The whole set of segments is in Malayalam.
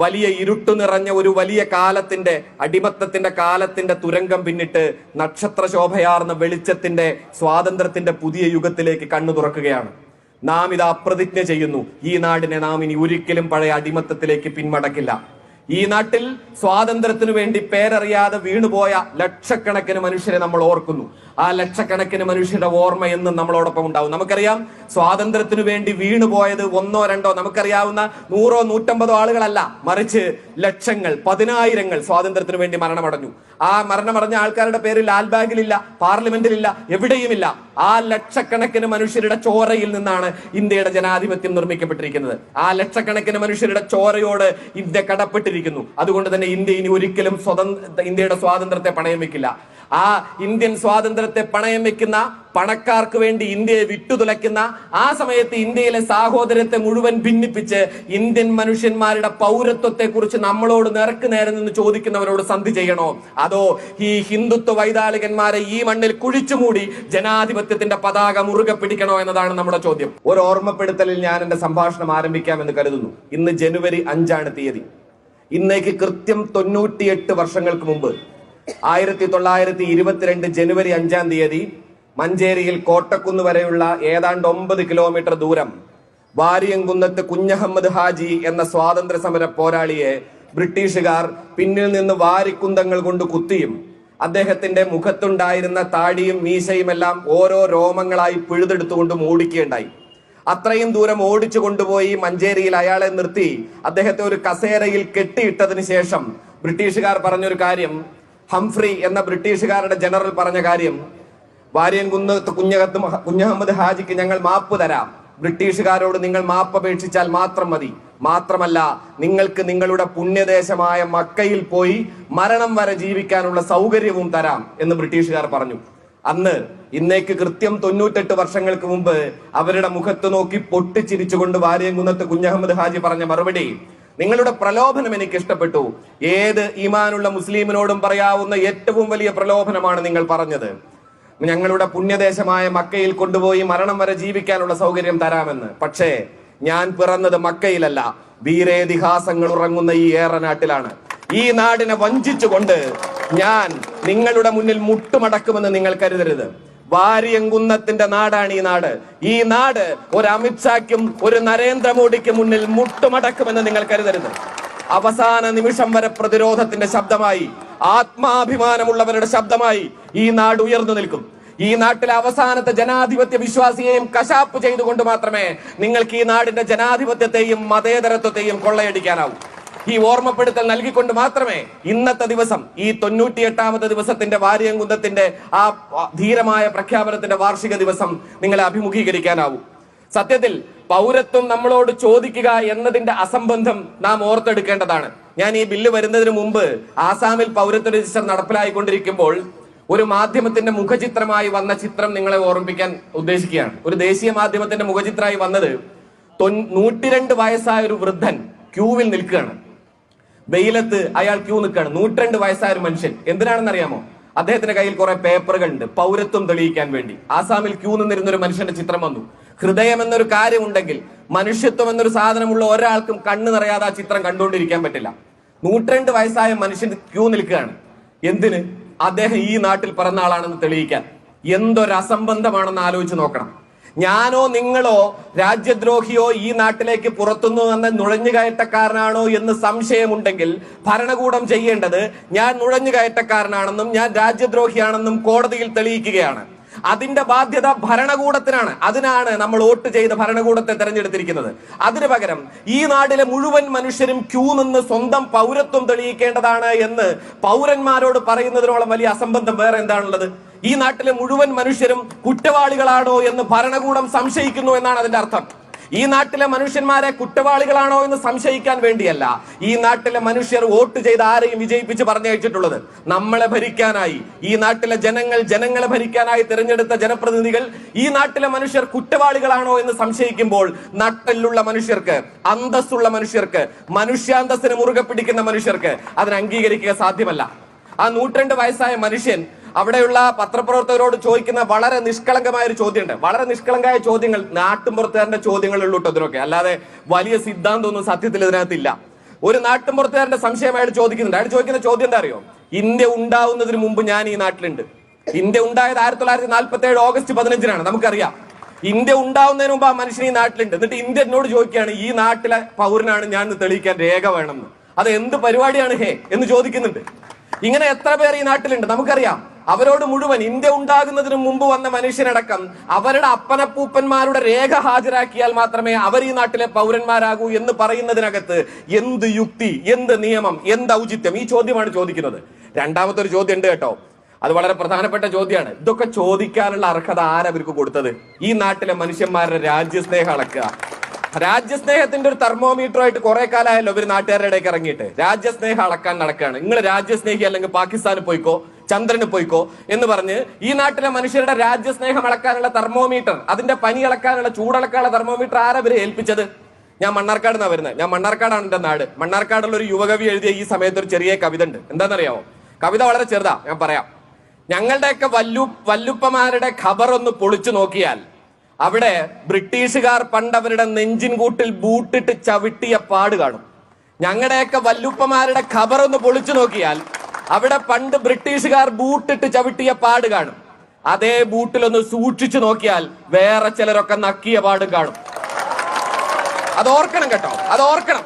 വലിയ ഇരുട്ടു നിറഞ്ഞ ഒരു വലിയ കാലത്തിന്റെ അടിമത്തത്തിന്റെ കാലത്തിന്റെ തുരങ്കം പിന്നിട്ട് നക്ഷത്ര ശോഭയാർന്ന വെളിച്ചത്തിന്റെ സ്വാതന്ത്ര്യത്തിന്റെ പുതിയ യുഗത്തിലേക്ക് കണ്ണു തുറക്കുകയാണ്. നാം ഇത് അപ്രതിജ്ഞ ചെയ്യുന്നു. ഈ നാടിനെ നാം ഇനി ഒരിക്കലും പഴയ അടിമത്തത്തിലേക്ക് പിന്മടക്കില്ല ഈ നാട്ടിൽ സ്വാതന്ത്ര്യത്തിനു വേണ്ടി പേരറിയാതെ വീണുപോയ ലക്ഷക്കണക്കിന് മനുഷ്യരെ നമ്മൾ ഓർക്കുന്നു. ആ ലക്ഷക്കണക്കിന് മനുഷ്യരുടെ ഓർമ്മ എന്നും നമ്മളോടൊപ്പം ഉണ്ടാവും. നമുക്കറിയാം സ്വാതന്ത്ര്യത്തിനു വേണ്ടി വീണുപോയത് ഒന്നോ രണ്ടോ നമുക്കറിയാവുന്ന നൂറോ നൂറ്റമ്പതോ ആളുകളല്ല. മറിച്ച് ലക്ഷങ്ങൾ പതിനായിരങ്ങൾ സ്വാതന്ത്ര്യത്തിനു വേണ്ടി മരണമടഞ്ഞു. ആ മരണമടഞ്ഞ ആൾക്കാരുടെ പേര് ലാൽബാഗിലില്ല പാർലമെന്റിലില്ല എവിടെയുമില്ല. ആ ലക്ഷക്കണക്കിന് മനുഷ്യരുടെ ചോരയിൽ നിന്നാണ് ഇന്ത്യയുടെ ജനാധിപത്യം നിർമ്മിക്കപ്പെട്ടിരിക്കുന്നത്. ആ ലക്ഷക്കണക്കിന് മനുഷ്യരുടെ ചോരയോട് ഇന്ത്യ കടപ്പെട്ടിരിക്കുന്നു. അതുകൊണ്ട് തന്നെ ഇന്ത്യ ഇനി ഒരിക്കലും സ്വതന്ത്ര ഇന്ത്യയുടെ സ്വാതന്ത്ര്യത്തെ പണയം വെക്കില്ല. ആ ഇന്ത്യൻ സ്വാതന്ത്ര്യത്തെ പണയം വെക്കുന്ന പണക്കാർക്ക് വേണ്ടി ഇന്ത്യയെ വിട്ടുതുലയ്ക്കുന്ന ആ സമയത്ത് ഇന്ത്യയിലെ സാഹോദര്യത്തെ മുഴുവൻ ഭിന്നിപ്പിച്ച് ഇന്ത്യൻ മനുഷ്യന്മാരുടെ പൗരത്വത്തെ കുറിച്ച് നമ്മളോട് നേർക്ക് നേരെ നിന്ന് ചോദിക്കുന്നവരോട് സന്ധി ചെയ്യണോ? അതോ ഈ ഹിന്ദുത്വ വൈതാളികന്മാരെ ഈ മണ്ണിൽ കുഴിച്ചുമൂടി ജനാധിപത്യത്തിന്റെ പതാക മുറുകെ പിടിക്കണോ എന്നതാണ് നമ്മുടെ ചോദ്യം. ഒരു ഓർമ്മപ്പെടുത്തലിൽ ഞാൻ എന്റെ സംഭാഷണം ആരംഭിക്കാമെന്ന് കരുതുന്നു. ഇന്ന് ജനുവരി അഞ്ചാണ് തീയതി. ഇന്നേക്ക് കൃത്യം തൊണ്ണൂറ്റിയെട്ട് വർഷങ്ങൾക്ക് മുമ്പ് ആയിരത്തി തൊള്ളായിരത്തി ഇരുപത്തിരണ്ട് ജനുവരി അഞ്ചാം തീയതി മഞ്ചേരിയിൽ കോട്ടക്കുന്ന് വരെയുള്ള ഏതാണ്ട് ഒമ്പത് കിലോമീറ്റർ ദൂരം വാരിയംകുന്നത്ത് കുഞ്ഞഹമ്മദ് ഹാജി എന്ന സ്വാതന്ത്ര്യ സമര പോരാളിയെ ബ്രിട്ടീഷുകാർ പിന്നിൽ നിന്ന് വാരിക്കുന്തങ്ങൾ കൊണ്ട് കുത്തിയും അദ്ദേഹത്തിന്റെ മുഖത്തുണ്ടായിരുന്ന താടിയും മീശയും എല്ലാം ഓരോ രോമങ്ങളായി പിഴുതെടുത്തുകൊണ്ട് ഓടിക്കുകയുണ്ടായി അത്രയും ദൂരം ഓടിച്ചു കൊണ്ടുപോയി മഞ്ചേരിയിൽ അയാളെ നിർത്തി അദ്ദേഹത്തെ ഒരു കസേരയിൽ കെട്ടിയിട്ടതിന് ശേഷം ബ്രിട്ടീഷുകാർ പറഞ്ഞൊരു കാര്യം ഹംഫ്രി എന്ന ബ്രിട്ടീഷുകാരുടെ ജനറൽ പറഞ്ഞ കാര്യം വാര്യൻകുന്ന് കുഞ്ഞകത്ത് കുഞ്ഞഹമ്മദ് ഹാജിക്ക് ഞങ്ങൾ മാപ്പ് തരാം. ബ്രിട്ടീഷുകാരോട് നിങ്ങൾ മാപ്പ് അപേക്ഷിച്ചാൽ മാത്രം മതി. മാത്രമല്ല നിങ്ങൾക്ക് നിങ്ങളുടെ പുണ്യദേശമായ മക്കയിൽ പോയി മരണം വരെ ജീവിക്കാനുള്ള സൗകര്യവും തരാം എന്ന് ബ്രിട്ടീഷുകാർ പറഞ്ഞു. അന്ന് ഇന്നേക്ക് കൃത്യം തൊണ്ണൂറ്റെട്ട് വർഷങ്ങൾക്ക് മുമ്പ് അവരുടെ മുഖത്ത് നോക്കി പൊട്ടിച്ചിരിച്ചുകൊണ്ട് വാര്യംകുന്നത്ത് കുഞ്ഞഹമ്മദ് ഹാജി പറഞ്ഞ മറുപടി നിങ്ങളുടെ പ്രലോഭനം എനിക്ക് ഇഷ്ടപ്പെട്ടു. ഏത് ഈമാനുള്ള മുസ്ലിമിനോടും പറയാവുന്ന ഏറ്റവും വലിയ പ്രലോഭനമാണ് നിങ്ങൾ പറഞ്ഞത്. ഞങ്ങളുടെ പുണ്യദേശമായ മക്കയിൽ കൊണ്ടുപോയി മരണം വരെ ജീവിക്കാനുള്ള സൗകര്യം തരാമെന്ന്. പക്ഷേ ഞാൻ പിറന്നത് മക്കയിലല്ല. വീരേതിഹാസങ്ങൾ ഉറങ്ങുന്ന ഈ ഏറനാട്ടിലാണ് ഈ നാടിനെ വഞ്ചിച്ചുകൊണ്ട് ഞാൻ നിങ്ങളുടെ മുന്നിൽ മുട്ടുമടക്കുമെന്ന് നിങ്ങൾ കരുതരുത്. വാരിയങ്കുന്നത്തിന്റെ നാടാണ് ഈ നാട്. ഈ നാട് ഒരു അമിത്ഷാക്കും ഒരു നരേന്ദ്രമോദിക്കും മുന്നിൽ മുട്ടുമടക്കുമെന്ന് നിങ്ങൾ കരുതരുത്. അവസാന നിമിഷം വരെ പ്രതിരോധത്തിന്റെ ശബ്ദമായി ആത്മാഭിമാനമുള്ളവരുടെ ശബ്ദമായി ഈ നാട് ഉയർന്നു നിൽക്കും. ഈ നാട്ടിലെ അവസാനത്തെ ജനാധിപത്യ വിശ്വാസിയെയും കശാപ്പ് ചെയ്തുകൊണ്ട് മാത്രമേ നിങ്ങൾക്ക് ഈ നാടിന്റെ ജനാധിപത്യത്തെയും മതേതരത്വത്തെയും കൊള്ളയടിക്കാനാവൂ. ഈ ഓർമ്മപ്പെടുത്തൽ നൽകിക്കൊണ്ട് മാത്രമേ ഇന്നത്തെ ദിവസം ഈ തൊണ്ണൂറ്റിയെട്ടാമത്തെ ദിവസത്തിന്റെ വാര്യംകുന്തത്തിന്റെ ആ ധീരമായ പ്രഖ്യാപനത്തിന്റെ വാർഷിക ദിവസം നിങ്ങളെ അഭിമുഖീകരിക്കാനാവൂ. സത്യത്തിൽ പൗരത്വം നമ്മളോട് ചോദിക്കുക എന്നതിന്റെ അസംബന്ധം നാം ഓർത്തെടുക്കേണ്ടതാണ്. ഞാൻ ഈ ബില്ല് വരുന്നതിന് മുമ്പ് ആസാമിൽ പൗരത്വ രജിസ്റ്റർ നടപ്പിലായിക്കൊണ്ടിരിക്കുമ്പോൾ ഒരു മാധ്യമത്തിന്റെ മുഖചിത്രമായി വന്ന ചിത്രം നിങ്ങളെ ഓർമ്മിപ്പിക്കാൻ ഉദ്ദേശിക്കുകയാണ്. ഒരു ദേശീയ മാധ്യമത്തിന്റെ മുഖചിത്രമായി വന്നത് നൂറ്റിരണ്ട് വയസ്സായ ഒരു വൃദ്ധൻ ക്യൂവിൽ നിൽക്കുകയാണ്. വെയിലത്ത് അയാൾ ക്യൂ നിൽക്കുകയാണ്. നൂറ്റിരണ്ട് വയസ്സായ ഒരു മനുഷ്യൻ. എന്തിനാണെന്ന് അറിയാമോ അദ്ദേഹത്തിന്റെ കയ്യിൽ കുറെ പേപ്പറുകൾ ഉണ്ട് പൗരത്വം തെളിയിക്കാൻ വേണ്ടി. ആസാമിൽ ക്യൂ നിന്നിരുന്ന ഒരു മനുഷ്യന്റെ ചിത്രം വന്നു. ഹൃദയം എന്നൊരു കാര്യമുണ്ടെങ്കിൽ മനുഷ്യത്വം എന്നൊരു സാധനമുള്ള ഒരാൾക്കും കണ്ണു നിറയാതെ ആ ചിത്രം കണ്ടുകൊണ്ടിരിക്കാൻ പറ്റില്ല. നൂറ്റിരണ്ട് വയസ്സായ മനുഷ്യൻ ക്യൂ നിൽക്കുകയാണ്. എന്തിന്? അദ്ദേഹം ഈ നാട്ടിൽ പിറന്ന ആളാണെന്ന് തെളിയിക്കാൻ. എന്തൊരു അസംബന്ധമാണെന്ന് ആലോചിച്ച് നോക്കണം. ഞാനോ നിങ്ങളോ രാജ്യദ്രോഹിയോ ഈ നാട്ടിലേക്ക് പുറത്തുനിന്ന് വന്ന നുഴഞ്ഞുകയറ്റക്കാരനാണോ എന്ന് സംശയമുണ്ടെങ്കിൽ ഭരണകൂടം ചെയ്യേണ്ടത് ഞാൻ നുഴഞ്ഞുകയറ്റക്കാരനാണെന്നും ഞാൻ രാജ്യദ്രോഹിയാണെന്നും കോടതിയിൽ തെളിയിക്കുകയാണ്. അതിന്റെ ബാധ്യത ഭരണകൂടത്തിനാണ്. അതിനാണ് നമ്മൾ വോട്ട് ചെയ്ത് ഭരണകൂടത്തെ തെരഞ്ഞെടുത്തിരിക്കുന്നത്. അതിനു പകരം ഈ നാട്ടിലെ മുഴുവൻ മനുഷ്യരും ക്യൂ നിന്ന് സ്വന്തം പൗരത്വം തെളിയിക്കേണ്ടതാണ് എന്ന് പൗരന്മാരോട് പറയുന്നതിനോളം വലിയ അസംബന്ധം വേറെ എന്താണുള്ളത്? ഈ നാട്ടിലെ മുഴുവൻ മനുഷ്യരും കുറ്റവാളികളാണോ എന്ന് ഭരണകൂടം സംശയിക്കുന്നു എന്നാണ് അതിന്റെ അർത്ഥം. ഈ നാട്ടിലെ മനുഷ്യന്മാരെ കുറ്റവാളികളാണോ എന്ന് സംശയിക്കാൻ വേണ്ടിയല്ല. ഈ നാട്ടിലെ മനുഷ്യർ വോട്ട് ചെയ്ത് ആരെയും വിജയിപ്പിച്ച് പറഞ്ഞയച്ചിട്ടുള്ളത്. നമ്മളെ ഭരിക്കാനായി. ഈ നാട്ടിലെ ജനങ്ങൾ ജനങ്ങളെ ഭരിക്കാനായി തിരഞ്ഞെടുത്ത ജനപ്രതിനിധികൾ ഈ നാട്ടിലെ മനുഷ്യർ കുറ്റവാളികളാണോ എന്ന് സംശയിക്കുമ്പോൾ നട്ടലുള്ള മനുഷ്യർക്ക് അന്തസ്സുള്ള മനുഷ്യർക്ക് മനുഷ്യാന്തസ്സിന് മുറുകെ പിടിക്കുന്ന മനുഷ്യർക്ക് അതിനെ അംഗീകരിക്കുക സാധ്യമല്ല. ആ നൂറ്റണ്ട് വയസ്സായ മനുഷ്യൻ അവിടെയുള്ള പത്രപ്രവർത്തകരോട് ചോദിക്കുന്ന വളരെ നിഷ്കളങ്കമായ ഒരു ചോദ്യമുണ്ട്. വളരെ നിഷ്കളങ്കമായ ചോദ്യങ്ങൾ നാട്ടുമ്പുറത്തുകാരന്റെ ചോദ്യങ്ങളുള്ളൂ ഇതിനൊക്കെ. അല്ലാതെ വലിയ സിദ്ധാന്തമൊന്നും സത്യത്തിൽ ഇതിനകത്തില്ല. ഒരു നാട്ടുമ്പുറത്തുകാരന്റെ സംശയമായിട്ട് ചോദിക്കുന്നുണ്ട്. അയാൾ ചോദിക്കുന്ന ചോദ്യം എന്താ അറിയോ? ഇന്ത്യ ഉണ്ടാവുന്നതിന് മുമ്പ് ഞാൻ ഈ നാട്ടിലുണ്ട്. ഇന്ത്യ ഉണ്ടായത് ആയിരത്തി തൊള്ളായിരത്തി നാൽപ്പത്തി ഏഴ് ഓഗസ്റ്റ് പതിനഞ്ചിനാണ്. നമുക്കറിയാം. ഇന്ത്യ ഉണ്ടാവുന്നതിന് മുമ്പ് ആ മനുഷ്യൻ ഈ നാട്ടിലുണ്ട്. എന്നിട്ട് ഇന്ത്യ എന്നോട് ചോദിക്കുകയാണ് ഈ നാട്ടിലെ പൗരനാണ് ഞാൻ തെളിയിക്കാൻ രേഖ വേണമെന്ന്. അത് എന്ത് പരിപാടിയാണ് ഹേ? എന്ന് ചോദിക്കുന്നുണ്ട്. ഇങ്ങനെ എത്ര പേർ ഈ നാട്ടിലുണ്ട്? നമുക്കറിയാം. അവരോട് മുഴുവൻ ഇന്ത്യ ഉണ്ടാകുന്നതിന് മുമ്പ് വന്ന മനുഷ്യനടക്കം അവരുടെ അപ്പനപ്പൂപ്പന്മാരുടെ രേഖ ഹാജരാക്കിയാൽ മാത്രമേ അവർ ഈ നാട്ടിലെ പൗരന്മാരാകൂ എന്ന് പറയുന്നതിനകത്ത് എന്ത് യുക്തി എന്ത് നിയമം എന്ത് ഔചിത്യം? ഈ ചോദ്യമാണ് ചോദിക്കുന്നത്. രണ്ടാമത്തെ ഒരു ചോദ്യം ഉണ്ട് കേട്ടോ. അത് വളരെ പ്രധാനപ്പെട്ട ചോദ്യമാണ്. ഇതൊക്കെ ചോദിക്കാനുള്ള അർഹത ആരവർക്ക് കൊടുത്തത്? ഈ നാട്ടിലെ മനുഷ്യന്മാരുടെ രാജ്യസ്നേഹം അളക്കുക. രാജ്യസ്നേഹത്തിന്റെ ഒരു തെർമോമീറ്റർ ആയിട്ട് കുറെ കാലമായല്ലോ ഇവർ നാട്ടുകാരുടെ ഇടയ്ക്ക് ഇറങ്ങിയിട്ട്. രാജ്യസ്നേഹം അളക്കാൻ നടക്കുകയാണ്. നിങ്ങൾ രാജ്യസ്നേഹി അല്ലെങ്കിൽ പാകിസ്ഥാനിൽ പോയിക്കോ. ചന്ദ്രന് പോയിക്കോ എന്ന് പറഞ്ഞ് ഈ നാട്ടിലെ മനുഷ്യരുടെ രാജ്യസ്നേഹം അളക്കാനുള്ള തെർമോമീറ്റർ അതിന്റെ പനി അളക്കാനുള്ള ചൂടളക്കാനുള്ള തെർമോമീറ്റർ ആരവരെ ഏൽപ്പിച്ചത്? ഞാൻ മണ്ണാർക്കാട് നിന്നാണ് വരുന്നത്. ഞാൻ മണ്ണാർക്കാടാണ് എന്റെ നാട്. മണ്ണാർക്കാടുള്ള ഒരു യുവകവി എഴുതിയ ഈ സമയത്ത് ഒരു ചെറിയ കവിത ഉണ്ട്. എന്താണെന്നറിയാമോ കവിത വളരെ ചെറുതാ ഞാൻ പറയാം. ഞങ്ങളുടെയൊക്കെ വല്ലു വല്ലുപ്പമാരുടെ ഖബർ ഒന്ന് പൊളിച്ചു നോക്കിയാൽ അവിടെ ബ്രിട്ടീഷുകാർ പണ്ട് അവരുടെ നെഞ്ചിൻ കൂട്ടിൽ ബൂട്ടിട്ട് ചവിട്ടിയ പാട് കാണും. ഞങ്ങളുടെയൊക്കെ വല്ലുപ്പമാരുടെ ഖബർ ഒന്ന് പൊളിച്ചു നോക്കിയാൽ അവിടെ പണ്ട് ബ്രിട്ടീഷുകാർ ബൂട്ടിട്ട് ചവിട്ടിയ പാട് കാണും. അതേ ബൂട്ടിലൊന്ന് സൂക്ഷിച്ചു നോക്കിയാൽ വേറെ ചിലരൊക്കെ നക്കിയ പാട് കാണും. അത് ഓർക്കണം കേട്ടോ. അത് ഓർക്കണം.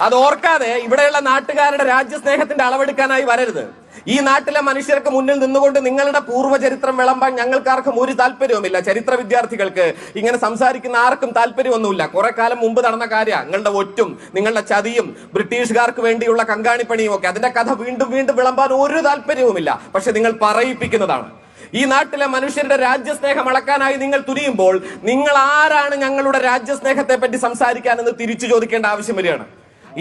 അത് ഓർക്കാതെ ഇവിടെയുള്ള നാട്ടുകാരുടെ രാജ്യസ്നേഹത്തിന്റെ അളവെടുക്കാനായി വരരുത്. ഈ നാട്ടിലെ മനുഷ്യർക്ക് മുന്നിൽ നിന്നുകൊണ്ട് നിങ്ങളുടെ പൂർവചരിത്രം വിളമ്പാൻ ഞങ്ങൾക്കാർക്കും ഒരു താല്പര്യവുമില്ല. ചരിത്ര വിദ്യാർത്ഥികൾക്ക് ഇങ്ങനെ സംസാരിക്കുന്ന ആർക്കും താല്പര്യമൊന്നുമില്ല. കുറെ കാലം മുമ്പ് നടന്ന കാര്യ. നിങ്ങളുടെ ഒറ്റും നിങ്ങളുടെ ചതിയും ബ്രിട്ടീഷുകാർക്ക് വേണ്ടിയുള്ള കങ്കാണിപ്പണിയും ഒക്കെ അതിന്റെ കഥ വീണ്ടും വീണ്ടും വിളമ്പാൻ ഒരു താല്പര്യവുമില്ല. പക്ഷെ നിങ്ങൾ പറയിപ്പിക്കുന്നതാണ്. ഈ നാട്ടിലെ മനുഷ്യരുടെ രാജ്യസ്നേഹം അളക്കാനായി നിങ്ങൾ തുനിയുമ്പോൾ നിങ്ങൾ ആരാണ് ഞങ്ങളുടെ രാജ്യസ്നേഹത്തെ പറ്റി സംസാരിക്കാൻ എന്ന് തിരിച്ചു ചോദിക്കേണ്ട ആവശ്യം വരികയാണ്.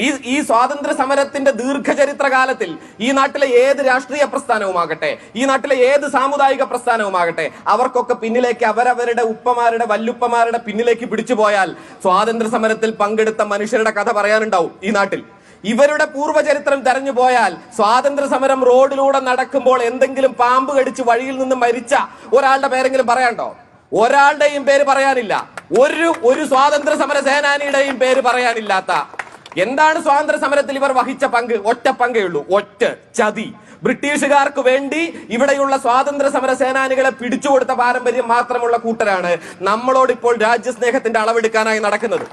ഈ ഈ സ്വാതന്ത്ര്യ സമരത്തിന്റെ ദീർഘചരിത്ര കാലത്തിൽ ഈ നാട്ടിലെ ഏത് രാഷ്ട്രീയ പ്രസ്ഥാനവുമാകട്ടെ ഈ നാട്ടിലെ ഏത് സാമുദായിക പ്രസ്ഥാനവുമാകട്ടെ അവർക്കൊക്കെ പിന്നിലേക്ക് അവരവരുടെ ഉപ്പമാരുടെ വല്ലുപ്പമാരുടെ പിന്നിലേക്ക് പിടിച്ചു പോയാൽ സ്വാതന്ത്ര്യ സമരത്തിൽ പങ്കെടുത്ത മനുഷ്യരുടെ കഥ പറയാനുണ്ടാവും ഈ നാട്ടിൽ. ഇവരുടെ പൂർവചരിത്രം തെരഞ്ഞു പോയാൽ സ്വാതന്ത്ര്യ സമരം റോഡിലൂടെ നടക്കുമ്പോൾ എന്തെങ്കിലും പാമ്പ് കടിച്ച് വഴിയിൽ നിന്ന് മരിച്ച ഒരാളുടെ പേരെങ്കിലും പറയാണ്ടോ ഒരാളുടെയും പേര് പറയാനില്ല. ഒരു ഒരു സ്വാതന്ത്ര്യ സമര സേനാനിയുടെയും പേര് പറയാനില്ലാത്ത എന്താണ് സ്വാതന്ത്ര്യ സമരത്തിൽ ഇവർ വഹിച്ച പങ്ക്? ഒറ്റ പങ്കേ ഉള്ളൂ. ഒറ്റ. ചതി. ബ്രിട്ടീഷുകാർക്ക് വേണ്ടി ഇവിടെയുള്ള സ്വാതന്ത്ര്യ സമര സേനാനികളെ പിടിച്ചുകൊടുത്ത പാരമ്പര്യം മാത്രമുള്ള കൂട്ടരാണ് നമ്മളോട് ഇപ്പോൾ രാജ്യസ്നേഹത്തിന്റെ അളവെടുക്കാനായി നടക്കുന്നത്.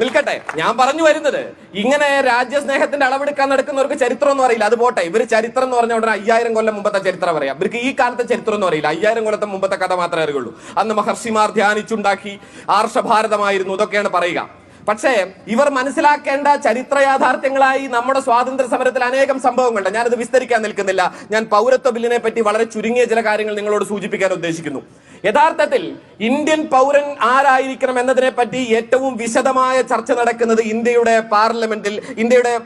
നിൽക്കട്ടെ. ഞാൻ പറഞ്ഞു വരുന്നത് ഇങ്ങനെ രാജ്യസ്നേഹത്തിന്റെ അളവെടുക്കാൻ നടക്കുന്നവർക്ക് ചരിത്രം അറിയില്ല. അത് പോട്ടെ. ഇവർ ചരിത്രം എന്ന് പറഞ്ഞ ഉടനെ അയ്യായിരം കൊല്ലം മുമ്പത്തെ ചരിത്രം പറയാം. ഇവർക്ക് ഈ കാലത്തെ ചരിത്രം ഒന്നും അറിയില്ല. അയ്യായിരം കൊല്ലത്തെ മുമ്പത്തെ കഥ മാത്രമേ അറിയുള്ളൂ. അന്ന് മഹർഷിമാർ ധ്യാനിച്ചുണ്ടാക്കി ആർഷഭാരതമായിരുന്നു. ഇതൊക്കെയാണ് പറയുക. പക്ഷേ ഇവർ മനസ്സിലാക്കേണ്ട ചരിത്ര യാഥാർത്ഥ്യങ്ങളായി നമ്മുടെ സ്വാതന്ത്ര്യ സമരത്തിൽ അനേകം സംഭവങ്ങളുണ്ട്. ഞാനത് വിസ്തരിക്കാൻ നിൽക്കുന്നില്ല. ഞാൻ പൗരത്വ ബില്ലിനെ പറ്റി വളരെ ചുരുങ്ങിയ ചില കാര്യങ്ങൾ നിങ്ങളോട് സൂചിപ്പിക്കാൻ ഉദ്ദേശിക്കുന്നു. യഥാർത്ഥത്തിൽ ഇന്ത്യൻ പൗരൻ ആരായിരിക്കണം എന്നതിനെ പറ്റി ഏറ്റവും വിശദമായ ചർച്ച നടക്കുന്നത് ഇന്ത്യയുടെ പാർലമെന്റിൽ ഇന്ത്യയുടെ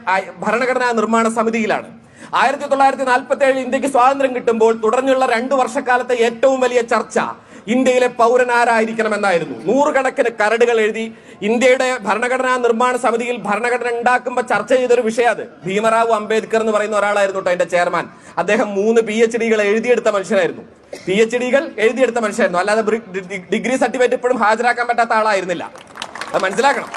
ഭരണഘടനാ നിർമ്മാണ സമിതിയിലാണ്. ആയിരത്തി തൊള്ളായിരത്തി നാൽപ്പത്തി ഏഴ് ഇന്ത്യയ്ക്ക് സ്വാതന്ത്ര്യം കിട്ടുമ്പോൾ തുടർന്നുള്ള രണ്ടു വർഷക്കാലത്തെ ഏറ്റവും വലിയ ചർച്ച ഇന്ത്യയിലെ പൗരനാരായിരിക്കണമെന്നായിരുന്നു. നൂറുകണക്കിന് കരടുകൾ എഴുതി ഇന്ത്യയുടെ ഭരണഘടനാ നിർമ്മാണ സമിതിയിൽ ഭരണഘടന ഉണ്ടാക്കുമ്പോൾ ചർച്ച ചെയ്തൊരു വിഷയം അത്. ഭീമറാവു അംബേദ്കർ എന്ന് പറയുന്ന ഒരാളായിരുന്നു കേട്ടോ അതിന്റെ ചെയർമാൻ. അദ്ദേഹം മൂന്ന് പി എച്ച് ഡികൾ എഴുതിയെടുത്ത മനുഷ്യനായിരുന്നു. പി എച്ച് ഡികൾ എഴുതിയെടുത്ത മനുഷ്യനായിരുന്നു. അല്ലാതെ ഡിഗ്രി സർട്ടിഫിക്കറ്റ് ഇപ്പോഴും ഹാജരാക്കാൻ പറ്റാത്ത ആളായിരുന്നില്ല. അത് മനസ്സിലാക്കണം.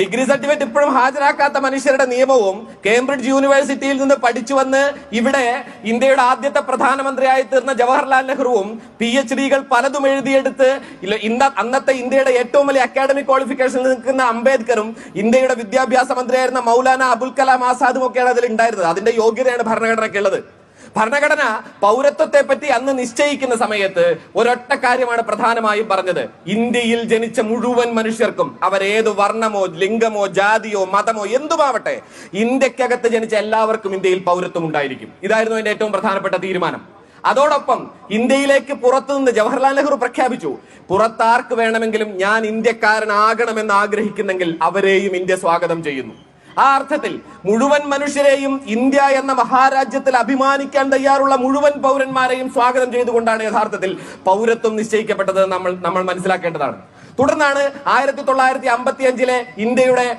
ഡിഗ്രി സർട്ടിഫിക്കറ്റ് ഇപ്പോഴും ഹാജരാക്കാത്ത മനുഷ്യരുടെ നിയമവും കേംബ്രിഡ്ജ് യൂണിവേഴ്സിറ്റിയിൽ നിന്ന് പഠിച്ചു വന്ന് ഇവിടെ ഇന്ത്യയുടെ ആദ്യത്തെ പ്രധാനമന്ത്രിയായി തീർന്ന ജവഹർലാൽ നെഹ്റുവും പി എച്ച് ഡികൾ പലതും എഴുതിയെടുത്ത് ഇന്ന അന്നത്തെ ഇന്ത്യയുടെ ഏറ്റവും വലിയ അക്കാഡമിക് ക്വാളിഫിക്കേഷൻ നിൽക്കുന്ന അംബേദ്കറും ഇന്ത്യയുടെ വിദ്യാഭ്യാസ മന്ത്രിയായിരുന്ന മൗലാന അബുൽ കലാം ആസാദും ഒക്കെയാണ് അതിൽ ഉണ്ടായിരുന്നത്. അതിന്റെ യോഗ്യതയാണ് ഭരണഘടനയ്ക്കുള്ളത്. ഭരണഘടന പൗരത്വത്തെ പറ്റി അന്ന് നിശ്ചയിക്കുന്ന സമയത്ത് ഒരൊറ്റ കാര്യമാണ് പ്രധാനമായും പറഞ്ഞത്. ഇന്ത്യയിൽ ജനിച്ച മുഴുവൻ മനുഷ്യർക്കും അവരേത് വർണമോ ലിംഗമോ ജാതിയോ മതമോ എന്തുമാവട്ടെ ഇന്ത്യക്കകത്ത് ജനിച്ച എല്ലാവർക്കും ഇന്ത്യയിൽ പൗരത്വം ഉണ്ടായിരിക്കും. ഇതായിരുന്നു അതിന്റെ ഏറ്റവും പ്രധാനപ്പെട്ട തീരുമാനം. അതോടൊപ്പം ഇന്ത്യയിലേക്ക് പുറത്തുനിന്ന് ജവഹർലാൽ നെഹ്റു പ്രഖ്യാപിച്ചു. പുറത്താർക്ക് വേണമെങ്കിലും ഞാൻ ഇന്ത്യക്കാരനാകണമെന്ന് ആഗ്രഹിക്കുന്നെങ്കിൽ അവരെയും ഇന്ത്യ സ്വാഗതം ചെയ്യുന്നു. ആ അർത്ഥത്തിൽ മുഴുവൻ മനുഷ്യരെയും ഇന്ത്യ എന്ന മഹാരാജ്യത്തിൽ അഭിമാനിക്കാൻ തയ്യാറുള്ള മുഴുവൻ പൗരന്മാരെയും സ്വാഗതം ചെയ്തുകൊണ്ടാണ് യഥാർത്ഥത്തിൽ പൗരത്വം നിശ്ചയിക്കപ്പെട്ടത് നമ്മൾ നമ്മൾ മനസ്സിലാക്കേണ്ടതാണ്. തുടർന്നാണ് ആയിരത്തി തൊള്ളായിരത്തി അമ്പത്തി അഞ്ചിലെ ഇന്ത്യയുടെ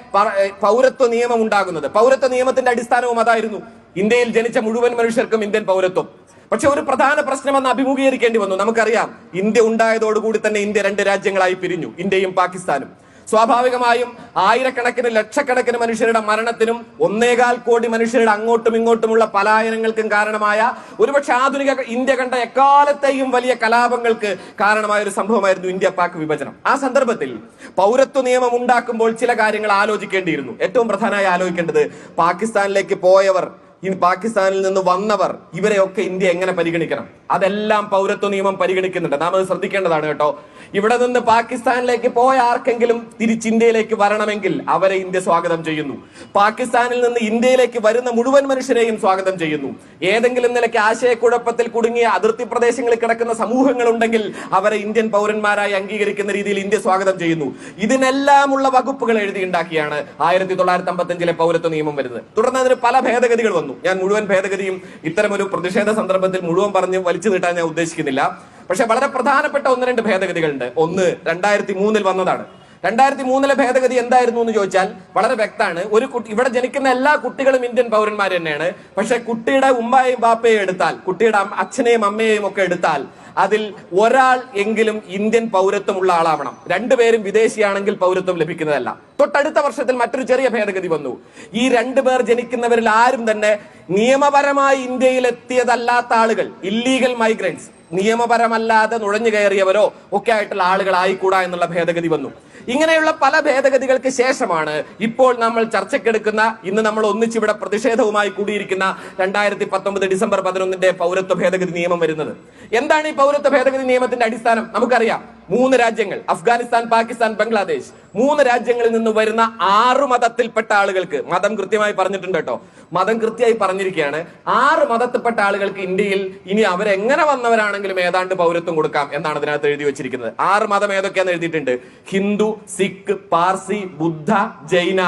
പൗരത്വ നിയമം ഉണ്ടാകുന്നത്. പൗരത്വ നിയമത്തിന്റെ അടിസ്ഥാനവും അതായിരുന്നു ഇന്ത്യയിൽ ജനിച്ച മുഴുവൻ മനുഷ്യർക്കും ഇന്ത്യൻ പൗരത്വം. പക്ഷെ ഒരു പ്രധാന പ്രശ്നം അന്ന് അഭിമുഖീകരിക്കേണ്ടി വന്നു. നമുക്കറിയാം ഇന്ത്യ ഉണ്ടായതോടുകൂടി തന്നെ ഇന്ത്യ രണ്ട് രാജ്യങ്ങളായി പിരിഞ്ഞു. ഇന്ത്യയും പാകിസ്ഥാനും. സ്വാഭാവികമായും ആയിരക്കണക്കിന് ലക്ഷക്കണക്കിന് മനുഷ്യരുടെ മരണത്തിനും ഒന്നേകാൽ കോടി മനുഷ്യരുടെ അങ്ങോട്ടും ഇങ്ങോട്ടുമുള്ള പലായനങ്ങൾക്കും കാരണമായ ഒരുപക്ഷെ ആധുനിക ഇന്ത്യ കണ്ട എക്കാലത്തെയും വലിയ കലാപങ്ങൾക്ക് കാരണമായ ഒരു സംഭവമായിരുന്നു ഇന്ത്യ പാക് വിഭജനം. ആ സന്ദർഭത്തിൽ പൗരത്വ നിയമം ഉണ്ടാക്കുമ്പോൾ ചില കാര്യങ്ങൾ ആലോചിക്കേണ്ടിയിരുന്നു. ഏറ്റവും പ്രധാനമായി ആലോചിക്കേണ്ടത് പാകിസ്ഥാനിലേക്ക് പോയവർ ഈ പാകിസ്ഥാനിൽ നിന്ന് വന്നവർ ഇവരെയൊക്കെ ഇന്ത്യ എങ്ങനെ പരിഗണിക്കണം? അതെല്ലാം പൗരത്വ നിയമം പരിഗണിക്കുന്നുണ്ട്. നാം അത് ശ്രദ്ധിക്കേണ്ടതാണ് കേട്ടോ. ഇവിടെ നിന്ന് പാകിസ്ഥാനിലേക്ക് പോയ ആർക്കെങ്കിലും തിരിച്ച് ഇന്ത്യയിലേക്ക് വരണമെങ്കിൽ അവരെ ഇന്ത്യ സ്വാഗതം ചെയ്യുന്നു. പാകിസ്ഥാനിൽ നിന്ന് ഇന്ത്യയിലേക്ക് വരുന്ന മുഴുവൻ മനുഷ്യരെയും സ്വാഗതം ചെയ്യുന്നു. ഏതെങ്കിലും നിലയ്ക്ക് ആശയക്കുഴപ്പത്തിൽ കുടുങ്ങിയ അതിർത്തി പ്രദേശങ്ങളിൽ കിടക്കുന്ന സമൂഹങ്ങൾ ഉണ്ടെങ്കിൽ അവരെ ഇന്ത്യൻ പൗരന്മാരായി അംഗീകരിക്കുന്ന രീതിയിൽ ഇന്ത്യ സ്വാഗതം ചെയ്യുന്നു. ഇതിനെല്ലാമുള്ള വകുപ്പുകൾ എഴുതിയുണ്ടാക്കിയാണ് ആയിരത്തി തൊള്ളായിരത്തി അമ്പത്തഞ്ചിലെ പൗരത്വ നിയമം വരുന്നത്. തുടർന്ന് അതിന് പല ഭേദഗതികൾ വന്നു. ഞാൻ മുഴുവൻ ഭേദഗതിയും ഇത്തരമൊരു പ്രതിഷേധ സന്ദർഭത്തിൽ മുഴുവൻ പറഞ്ഞ് വലിച്ചു നീട്ടാൻ ഞാൻ ഉദ്ദേശിക്കുന്നില്ല. പക്ഷെ വളരെ പ്രധാനപ്പെട്ട ഒന്ന് രണ്ട് ഭേദഗതികളുണ്ട്. ഒന്ന് രണ്ടായിരത്തി മൂന്നിൽ വന്നതാണ്. രണ്ടായിരത്തി മൂന്നിലെ ഭേദഗതി എന്തായിരുന്നു എന്ന് ചോദിച്ചാൽ വളരെ വ്യക്തമാണ്. ഒരു കുട്ടി ഇവിടെ ജനിക്കുന്ന എല്ലാ കുട്ടികളും ഇന്ത്യൻ പൗരന്മാർ തന്നെയാണ്. പക്ഷെ കുട്ടിയുടെ ഉമ്മയും ബാപ്പയും എടുത്താൽ കുട്ടിയുടെ അച്ഛനെയും അമ്മയെയും ഒക്കെ എടുത്താൽ അതിൽ ഒരാൾ എങ്കിലും ഇന്ത്യൻ പൗരത്വമുള്ള ആളാവണം. രണ്ടുപേരും വിദേശിയാണെങ്കിൽ പൗരത്വം ലഭിക്കുന്നതല്ല. തൊട്ടടുത്ത വർഷത്തിൽ മറ്റൊരു ചെറിയ ഭേദഗതി വന്നു. ഈ രണ്ടുപേർ ജനിക്കുന്നവരിൽ ആരും തന്നെ നിയമപരമായി ഇന്ത്യയിൽ എത്തിയതല്ലാത്ത ആളുകൾ ഇല്ലീഗൽ മൈഗ്രൻസ് നിയമപരമല്ലാതെ നുഴഞ്ഞു കയറിയവരോ ഒക്കെ ആയിട്ടുള്ള ആളുകൾ ആയിക്കൂടാ എന്നുള്ള ഭേദഗതി വന്നു. ഇങ്ങനെയുള്ള പല ഭേദഗതികൾക്ക് ശേഷമാണ് ഇപ്പോൾ നമ്മൾ ചർച്ചയ്ക്കെടുക്കുന്ന ഇന്ന് നമ്മൾ ഒന്നിച്ചിവിടെ പ്രതിഷേധവുമായി കൂടിയിരിക്കുന്ന രണ്ടായിരത്തി പത്തൊമ്പത് ഡിസംബർ പതിനൊന്നിന്റെ പൗരത്വ ഭേദഗതി നിയമം വരുന്നത്. എന്താണ് ഈ പൗരത്വ ഭേദഗതി നിയമത്തിന്റെ അടിസ്ഥാനം? നമുക്കറിയാം. മൂന്ന് രാജ്യങ്ങൾ അഫ്ഗാനിസ്ഥാൻ പാകിസ്ഥാൻ ബംഗ്ലാദേശ്. മൂന്ന് രാജ്യങ്ങളിൽ നിന്ന് വരുന്ന ആറ് മതത്തിൽപ്പെട്ട ആളുകൾക്ക് മതം കൃത്യമായി പറഞ്ഞിട്ടുണ്ട് കേട്ടോ. മതം കൃത്യമായി പറഞ്ഞിരിക്കുകയാണ്. ആറ് മതത്തിൽപ്പെട്ട ആളുകൾക്ക് ഇന്ത്യയിൽ ഇനി അവരെങ്ങനെ വന്നവരാണെങ്കിലും ഏതാണ്ട് പൗരത്വം കൊടുക്കാം എന്നാണ് ഇതിനകത്ത് എഴുതി വെച്ചിരിക്കുന്നത്. ആറ് മതം ഏതൊക്കെയാന്ന് എഴുതിയിട്ടുണ്ട്? ഹിന്ദു സിഖ് പാർസി ബുദ്ധ ജൈന.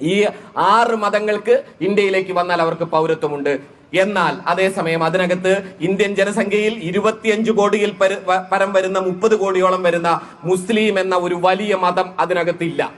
ഈ ആറ് മതങ്ങൾക്ക് ഇന്ത്യയിലേക്ക് വന്നാൽ അവർക്ക് പൗരത്വമുണ്ട്. എന്നാൽ അതേസമയം അതിനകത്ത് ഇന്ത്യൻ ജനസംഖ്യയിൽ ഇരുപത്തിയഞ്ച് കോടിയിൽ പരം വരുന്ന മുപ്പത് കോടിയോളം വരുന്ന മുസ്ലിം എന്ന ഒരു വലിയ മതം അതിനകത്തില്ല.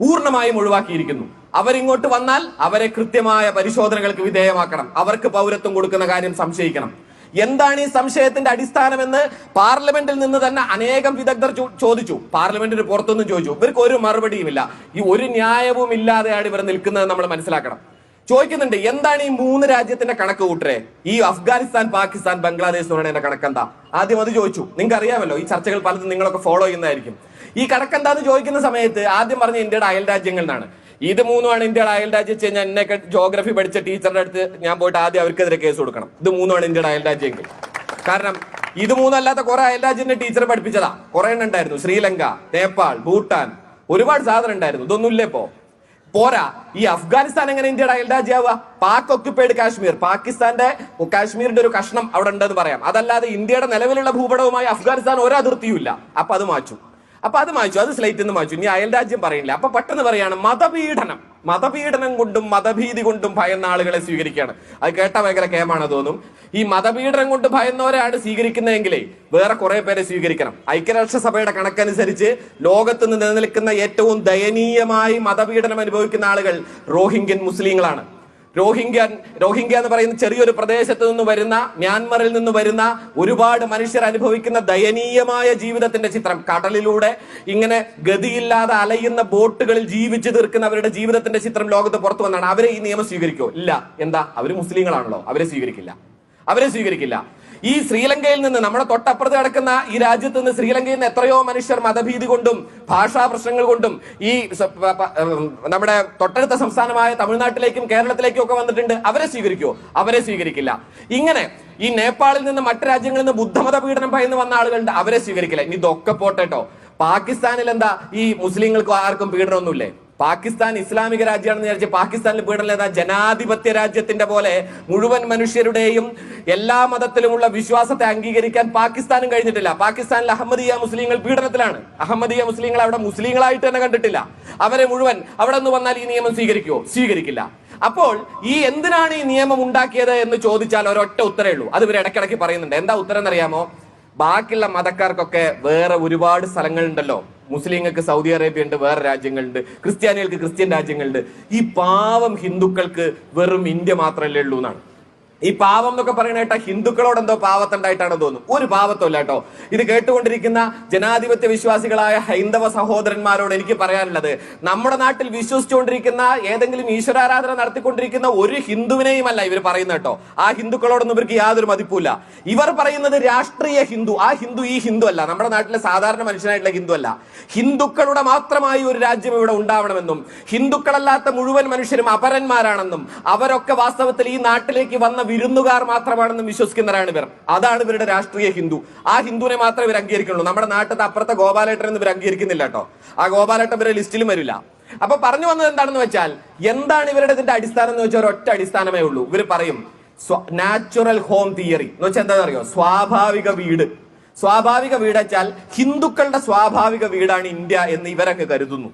പൂർണമായും ഒഴിവാക്കിയിരിക്കുന്നു. അവരിങ്ങോട്ട് വന്നാൽ അവരെ കൃത്യമായ പരിശോധനകൾക്ക് വിധേയമാക്കണം. അവർക്ക് പൗരത്വം കൊടുക്കുന്ന കാര്യം സംശയിക്കണം. എന്താണ് ഈ സംശയത്തിന്റെ അടിസ്ഥാനമെന്ന് പാർലമെന്റിൽ നിന്ന് തന്നെ അനേകം വിദഗ്ധർ ചോദിച്ചു. പാർലമെന്റിന് പുറത്തൊന്നും ചോദിച്ചു. ഇവർക്ക് ഒരു മറുപടിയുമില്ല. ഈ ഒരു ന്യായവും ഇല്ലാതെയാണ് ഇവർ നിൽക്കുന്നത് നമ്മൾ മനസ്സിലാക്കണം. ചോദിക്കുന്നുണ്ട് എന്താണ് ഈ മൂന്ന് രാജ്യത്തിന്റെ കണക്ക് കൂട്ടരെ? ഈ അഫ്ഗാനിസ്ഥാൻ പാകിസ്ഥാൻ ബംഗ്ലാദേശ് എന്ന് പറയുന്ന കണക്ക് എന്താ ആദ്യം അത് ചോദിച്ചു. നിങ്ങൾക്ക് അറിയാമല്ലോ ഈ ചർച്ചകൾ പലതും നിങ്ങളൊക്കെ ഫോളോ ചെയ്യുന്നതായിരിക്കും. ഈ കണക്ക് എന്താന്ന് ചോദിക്കുന്ന സമയത്ത് ആദ്യം പറഞ്ഞ ഇന്ത്യയുടെ അയൽ രാജ്യങ്ങൾ എന്നാണ് ഇത് മൂന്നുമാണ് ഇന്ത്യയുടെ അയൽ രാജ്യം വെച്ച് കഴിഞ്ഞാൽ എന്നെ ജോഗ്രഫി പഠിച്ച ടീച്ചറുടെ അടുത്ത് ഞാൻ പോയിട്ട് ആദ്യം അവർക്കെതിരെ കേസ് കൊടുക്കണം. ഇത് മൂന്നുമാണ് ഇന്ത്യയുടെ അയൽ രാജ്യങ്ങൾ കാരണം ഇത് മൂന്നല്ലാത്ത കുറെ അയൽ രാജ്യത്തിന്റെ ടീച്ചർ പഠിപ്പിച്ചതാ. കുറെ എണ്ണം ഉണ്ടായിരുന്നു. ശ്രീലങ്ക നേപ്പാൾ ഭൂട്ടാൻ ഒരുപാട് സാധനം ഉണ്ടായിരുന്നു. ഇതൊന്നും ഇല്ലേ ഇപ്പോ. പോരാ. ഈ അഫ്ഗാനിസ്ഥാൻ എങ്ങനെ ഇന്ത്യയുടെ അയൽ രാജ്യാവുക? പാക് ഒക്യുപ്പൈഡ് കാശ്മീർ. പാകിസ്ഥാന്റെ കാശ്മീരിന്റെ ഒരു കഷ്ണം അവിടെ ഉണ്ടെന്ന് പറയാം. അതല്ലാതെ ഇന്ത്യയുടെ നിലവിലുള്ള ഭൂപടവുമായി അഫ്ഗാനിസ്ഥാൻ ഒരു അതിർത്തിയുമില്ല അപ്പൊ അത് മാച്ചു അപ്പൊ അത് മാച്ചു അത് സ്ലൈറ്റ് നിന്ന് മാച്ചു ഇനി അയൽ രാജ്യം പറയില്ല. അപ്പൊ പെട്ടെന്ന് പറയാണ് മതപീഡനം. മതപീഡനം കൊണ്ടും മതഭീതി കൊണ്ടും ഭയന്ന ആളുകളെ സ്വീകരിക്കുകയാണ്. അത് കേട്ട ഭയങ്കര കേമാണ് തോന്നും. ഈ മതപീഡനം കൊണ്ട് ഭയന്നവരെയാണ് സ്വീകരിക്കുന്നതെങ്കിലേ വേറെ കുറെ പേരെ സ്വീകരിക്കണം. ഐക്യരാഷ്ട്രസഭയുടെ കണക്കനുസരിച്ച് ലോകത്ത് നിന്ന് നിലനിൽക്കുന്ന ഏറ്റവും ദയനീയമായി മതപീഡനം അനുഭവിക്കുന്ന ആളുകൾ റോഹിംഗ്യൻ മുസ്ലിങ്ങളാണ്. റോഹിംഗ്യ റോഹിംഗ്യ എന്ന് പറയുന്ന ചെറിയൊരു പ്രദേശത്ത് നിന്ന് വരുന്ന മ്യാൻമറിൽ നിന്ന് വരുന്ന ഒരുപാട് മനുഷ്യർ അനുഭവിക്കുന്ന ദയനീയമായ ജീവിതത്തിന്റെ ചിത്രം. കടലിലൂടെ ഇങ്ങനെ ഗതിയില്ലാതെ അലയുന്ന ബോട്ടുകളിൽ ജീവിച്ചു തീർക്കുന്ന അവരുടെ ജീവിതത്തിന്റെ ചിത്രം ലോകത്ത് പുറത്തു വന്നാണ്. അവരെ ഈ നിയമം സ്വീകരിക്കുമോ ഇല്ല. എന്താ? അവർ മുസ്ലിങ്ങളാണല്ലോ. അവരെ സ്വീകരിക്കില്ല. അവരെ സ്വീകരിക്കില്ല. ഈ ശ്രീലങ്കയിൽ നിന്ന് നമ്മുടെ തൊട്ടപ്പുറത്ത് കിടക്കുന്ന ഈ രാജ്യത്ത് നിന്ന് ശ്രീലങ്കയിൽ നിന്ന് എത്രയോ മനുഷ്യർ മതഭീതി കൊണ്ടും ഭാഷാ പ്രശ്നങ്ങൾ കൊണ്ടും ഈ നമ്മുടെ തൊട്ടടുത്ത സംസ്ഥാനമായ തമിഴ്നാട്ടിലേക്കും കേരളത്തിലേക്കും ഒക്കെ വന്നിട്ടുണ്ട്. അവരെ സ്വീകരിക്കുമോ അവരെ സ്വീകരിക്കില്ല. ഇങ്ങനെ ഈ നേപ്പാളിൽ നിന്ന് മറ്റു രാജ്യങ്ങളിൽ നിന്ന് ബുദ്ധമത പീഡനം ഭയന്ന് വന്ന ആളുകളുണ്ട്. അവരെ സ്വീകരിക്കില്ല. ഇനി ഇതൊക്കെ പോട്ടെട്ടോ പാകിസ്ഥാനിൽ എന്താ ഈ മുസ്ലിങ്ങൾക്ക് ആർക്കും പീഡനമൊന്നുമില്ലേ? പാകിസ്ഥാൻ ഇസ്ലാമിക രാജ്യമാണെന്ന് വിചാരിച്ച് പാകിസ്ഥാനിൽ പീഡനം ഏതാ ജനാധിപത്യ രാജ്യത്തിന്റെ പോലെ മുഴുവൻ മനുഷ്യരുടെയും എല്ലാ മതത്തിലുമുള്ള വിശ്വാസത്തെ അംഗീകരിക്കാൻ പാകിസ്ഥാനും കഴിഞ്ഞിട്ടില്ല. പാകിസ്ഥാനിൽ അഹമ്മദിയ മുസ്ലിങ്ങൾ പീഡനത്തിലാണ്. അഹമ്മദിയ മുസ്ലിങ്ങൾ അവിടെ മുസ്ലിങ്ങളായിട്ട് തന്നെ കണ്ടിട്ടില്ല. അവരെ മുഴുവൻ അവിടെ നിന്ന് വന്നാൽ ഈ നിയമം സ്വീകരിക്കുമോ സ്വീകരിക്കില്ല. അപ്പോൾ ഈ എന്തിനാണ് ഈ നിയമം ഉണ്ടാക്കിയത് എന്ന് ചോദിച്ചാൽ ഒരൊറ്റ ഉത്തരേ ഉള്ളൂ. അത് ഇവർ ഇടയ്ക്കിടയ്ക്ക് പറയുന്നുണ്ട്. എന്താ ഉത്തരം എന്നറിയാമോ? ബാക്കിയുള്ള മതക്കാർക്കൊക്കെ വേറെ ഒരുപാട് സ്ഥലങ്ങളുണ്ടല്ലോ. മുസ്ലിങ്ങൾക്ക് സൗദി അറേബ്യ ഉണ്ട് വേറെ രാജ്യങ്ങളുണ്ട് ക്രിസ്ത്യാനികൾക്ക് ക്രിസ്ത്യൻ രാജ്യങ്ങളുണ്ട്. ഈ പാവം ഹിന്ദുക്കൾക്ക് വെറും ഇന്ത്യ മാത്രമല്ലേ ഉള്ളൂ എന്നാണ് ഈ പാവം എന്നൊക്കെ പറയണേട്ടോ ഹിന്ദുക്കളോട് എന്തോ പാവത്തുണ്ടായിട്ടാണ് തോന്നുന്നു. ഒരു പാവത്തല്ല കേട്ടോ. ഇത് കേട്ടുകൊണ്ടിരിക്കുന്ന ജനാധിപത്യ വിശ്വാസികളായ ഹൈന്ദവ സഹോദരന്മാരോട് എനിക്ക് പറയാനുള്ളത്. നമ്മുടെ നാട്ടിൽ വിശ്വസിച്ചുകൊണ്ടിരിക്കുന്ന ഏതെങ്കിലും ഈശ്വരാരാധന നടത്തിക്കൊണ്ടിരിക്കുന്ന ഒരു ഹിന്ദുവിനെയും അല്ല ഇവർ പറയുന്നത് കേട്ടോ. ആ ഹിന്ദുക്കളോടൊന്നും ഇവർക്ക് യാതൊരു മതിപ്പില്ല ഇവർ പറയുന്നത് രാഷ്ട്രീയ ഹിന്ദു. ആ ഹിന്ദു ഈ ഹിന്ദു അല്ല. നമ്മുടെ നാട്ടിലെ സാധാരണ മനുഷ്യനായിട്ടുള്ള ഹിന്ദു അല്ല. ഹിന്ദുക്കളുടെ മാത്രമായി ഒരു രാജ്യം ഇവിടെ ഉണ്ടാവണമെന്നും ഹിന്ദുക്കളല്ലാത്ത മുഴുവൻ മനുഷ്യരും അപരന്മാരാണെന്നും അവരൊക്കെ വാസ്തവത്തിൽ ഈ നാട്ടിലേക്ക് വന്ന വിരുന്നുകാർ മാത്രമാണെന്ന് വിശ്വസിക്കുന്നവരാണ് ഇവർ. അതാണ് ഇവരുടെ രാഷ്ട്രീയ ഹിന്ദു. ആ ഹിന്ദുവിനെ മാത്രമേ ഇവർ അംഗീകരിക്കുന്നുള്ളൂ. നമ്മുടെ നാട്ടിൽ അപ്പുറത്തെ ഗോപാലേട്ടൻ ഇവർ അംഗീകരിക്കുന്നില്ല കേട്ടോ. ആ ഗോപാലേട്ടൻ ഇവരെ ലിസ്റ്റിലും വരില്ല. അപ്പൊ പറഞ്ഞു വന്നത് എന്താണെന്ന് വെച്ചാൽ എന്താണ് ഇവരുടെ ഇതിന്റെ അടിസ്ഥാനം എന്ന് വെച്ചാൽ ഒരൊറ്റ അടിസ്ഥാനമേ ഉള്ളൂ. ഇവർ പറയും നാച്ചുറൽ ഹോം തിയറി എന്ന് വെച്ചാൽ എന്താ അറിയോ? സ്വാഭാവിക വീട്. സ്വാഭാവിക വീട് വെച്ചാൽ ഹിന്ദുക്കളുടെ സ്വാഭാവിക വീടാണ് ഇന്ത്യ എന്ന് ഇവരൊക്കെ കരുതുന്നു.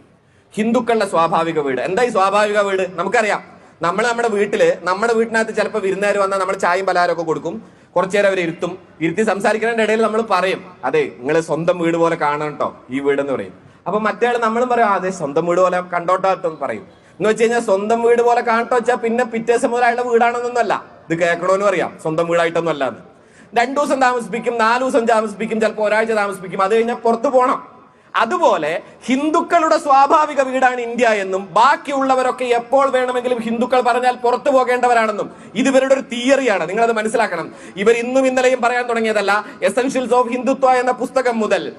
ഹിന്ദുക്കളുടെ സ്വാഭാവിക വീട്. എന്താ ഈ സ്വാഭാവിക വീട്? നമുക്കറിയാം. നമ്മൾ നമ്മുടെ വീട്ടിൽ നമ്മുടെ വീട്ടിനകത്ത് ചിലപ്പോൾ വിരുന്നുകാർ വന്നാൽ നമ്മൾ ചായയും പലഹാരം ഒക്കെ കൊടുക്കും. കുറച്ചു നേരം അവർ ഇരുത്തും. ഇരുത്തി സംസാരിക്കുന്നതിന്റെ ഇടയിൽ നമ്മൾ പറയും അതെ നിങ്ങൾ സ്വന്തം വീട് പോലെ കാണണം കേട്ടോ ഈ വീടെന്ന് എന്ന് പറയും. അപ്പൊ മറ്റേ ആൾ നമ്മളും പറയും അതെ സ്വന്തം വീട് പോലെ കണ്ടോട്ടോ എന്ന് പറയും. എന്ന് വെച്ച് കഴിഞ്ഞാൽ സ്വന്തം വീട് പോലെ കാണട്ടോ വെച്ചാൽ പിന്നെ പിറ്റേ ദിവസം മുതലായുള്ള വീടാണെന്നൊന്നുമല്ല. ഇത് കേൾക്കണമെന്ന് പറയാം സ്വന്തം വീടായിട്ടൊന്നും അല്ലാന്ന് രണ്ടു ദിവസം താമസിപ്പിക്കും നാലു ദിവസം താമസിപ്പിക്കും ചിലപ്പോൾ ഒരാഴ്ച താമസിപ്പിക്കും. അത് കഴിഞ്ഞാൽ പുറത്ത് പോകണം അതുപോലെ ഹിന്ദുക്കളുടെ സ്വാഭാവിക വീടാണ് ഇന്ത്യ എന്നും ബാക്കിയുള്ളവരൊക്കെ എപ്പോൾ വേണമെങ്കിലും ഹിന്ദുക്കൾ പറഞ്ഞാൽ പുറത്തു പോകേണ്ടവരാണെന്നും ഇത് ഇവരുടെ ഒരു തിയറിയാണ്. നിങ്ങൾ അത് മനസ്സിലാക്കണം. ഇവർ ഇന്നും ഇന്നലെയും പറയാൻ തുടങ്ങിയതല്ല എസെൻഷ്യൽസ് ഓഫ് ഹിന്ദുത്വ എന്ന പുസ്തകം മുതൽ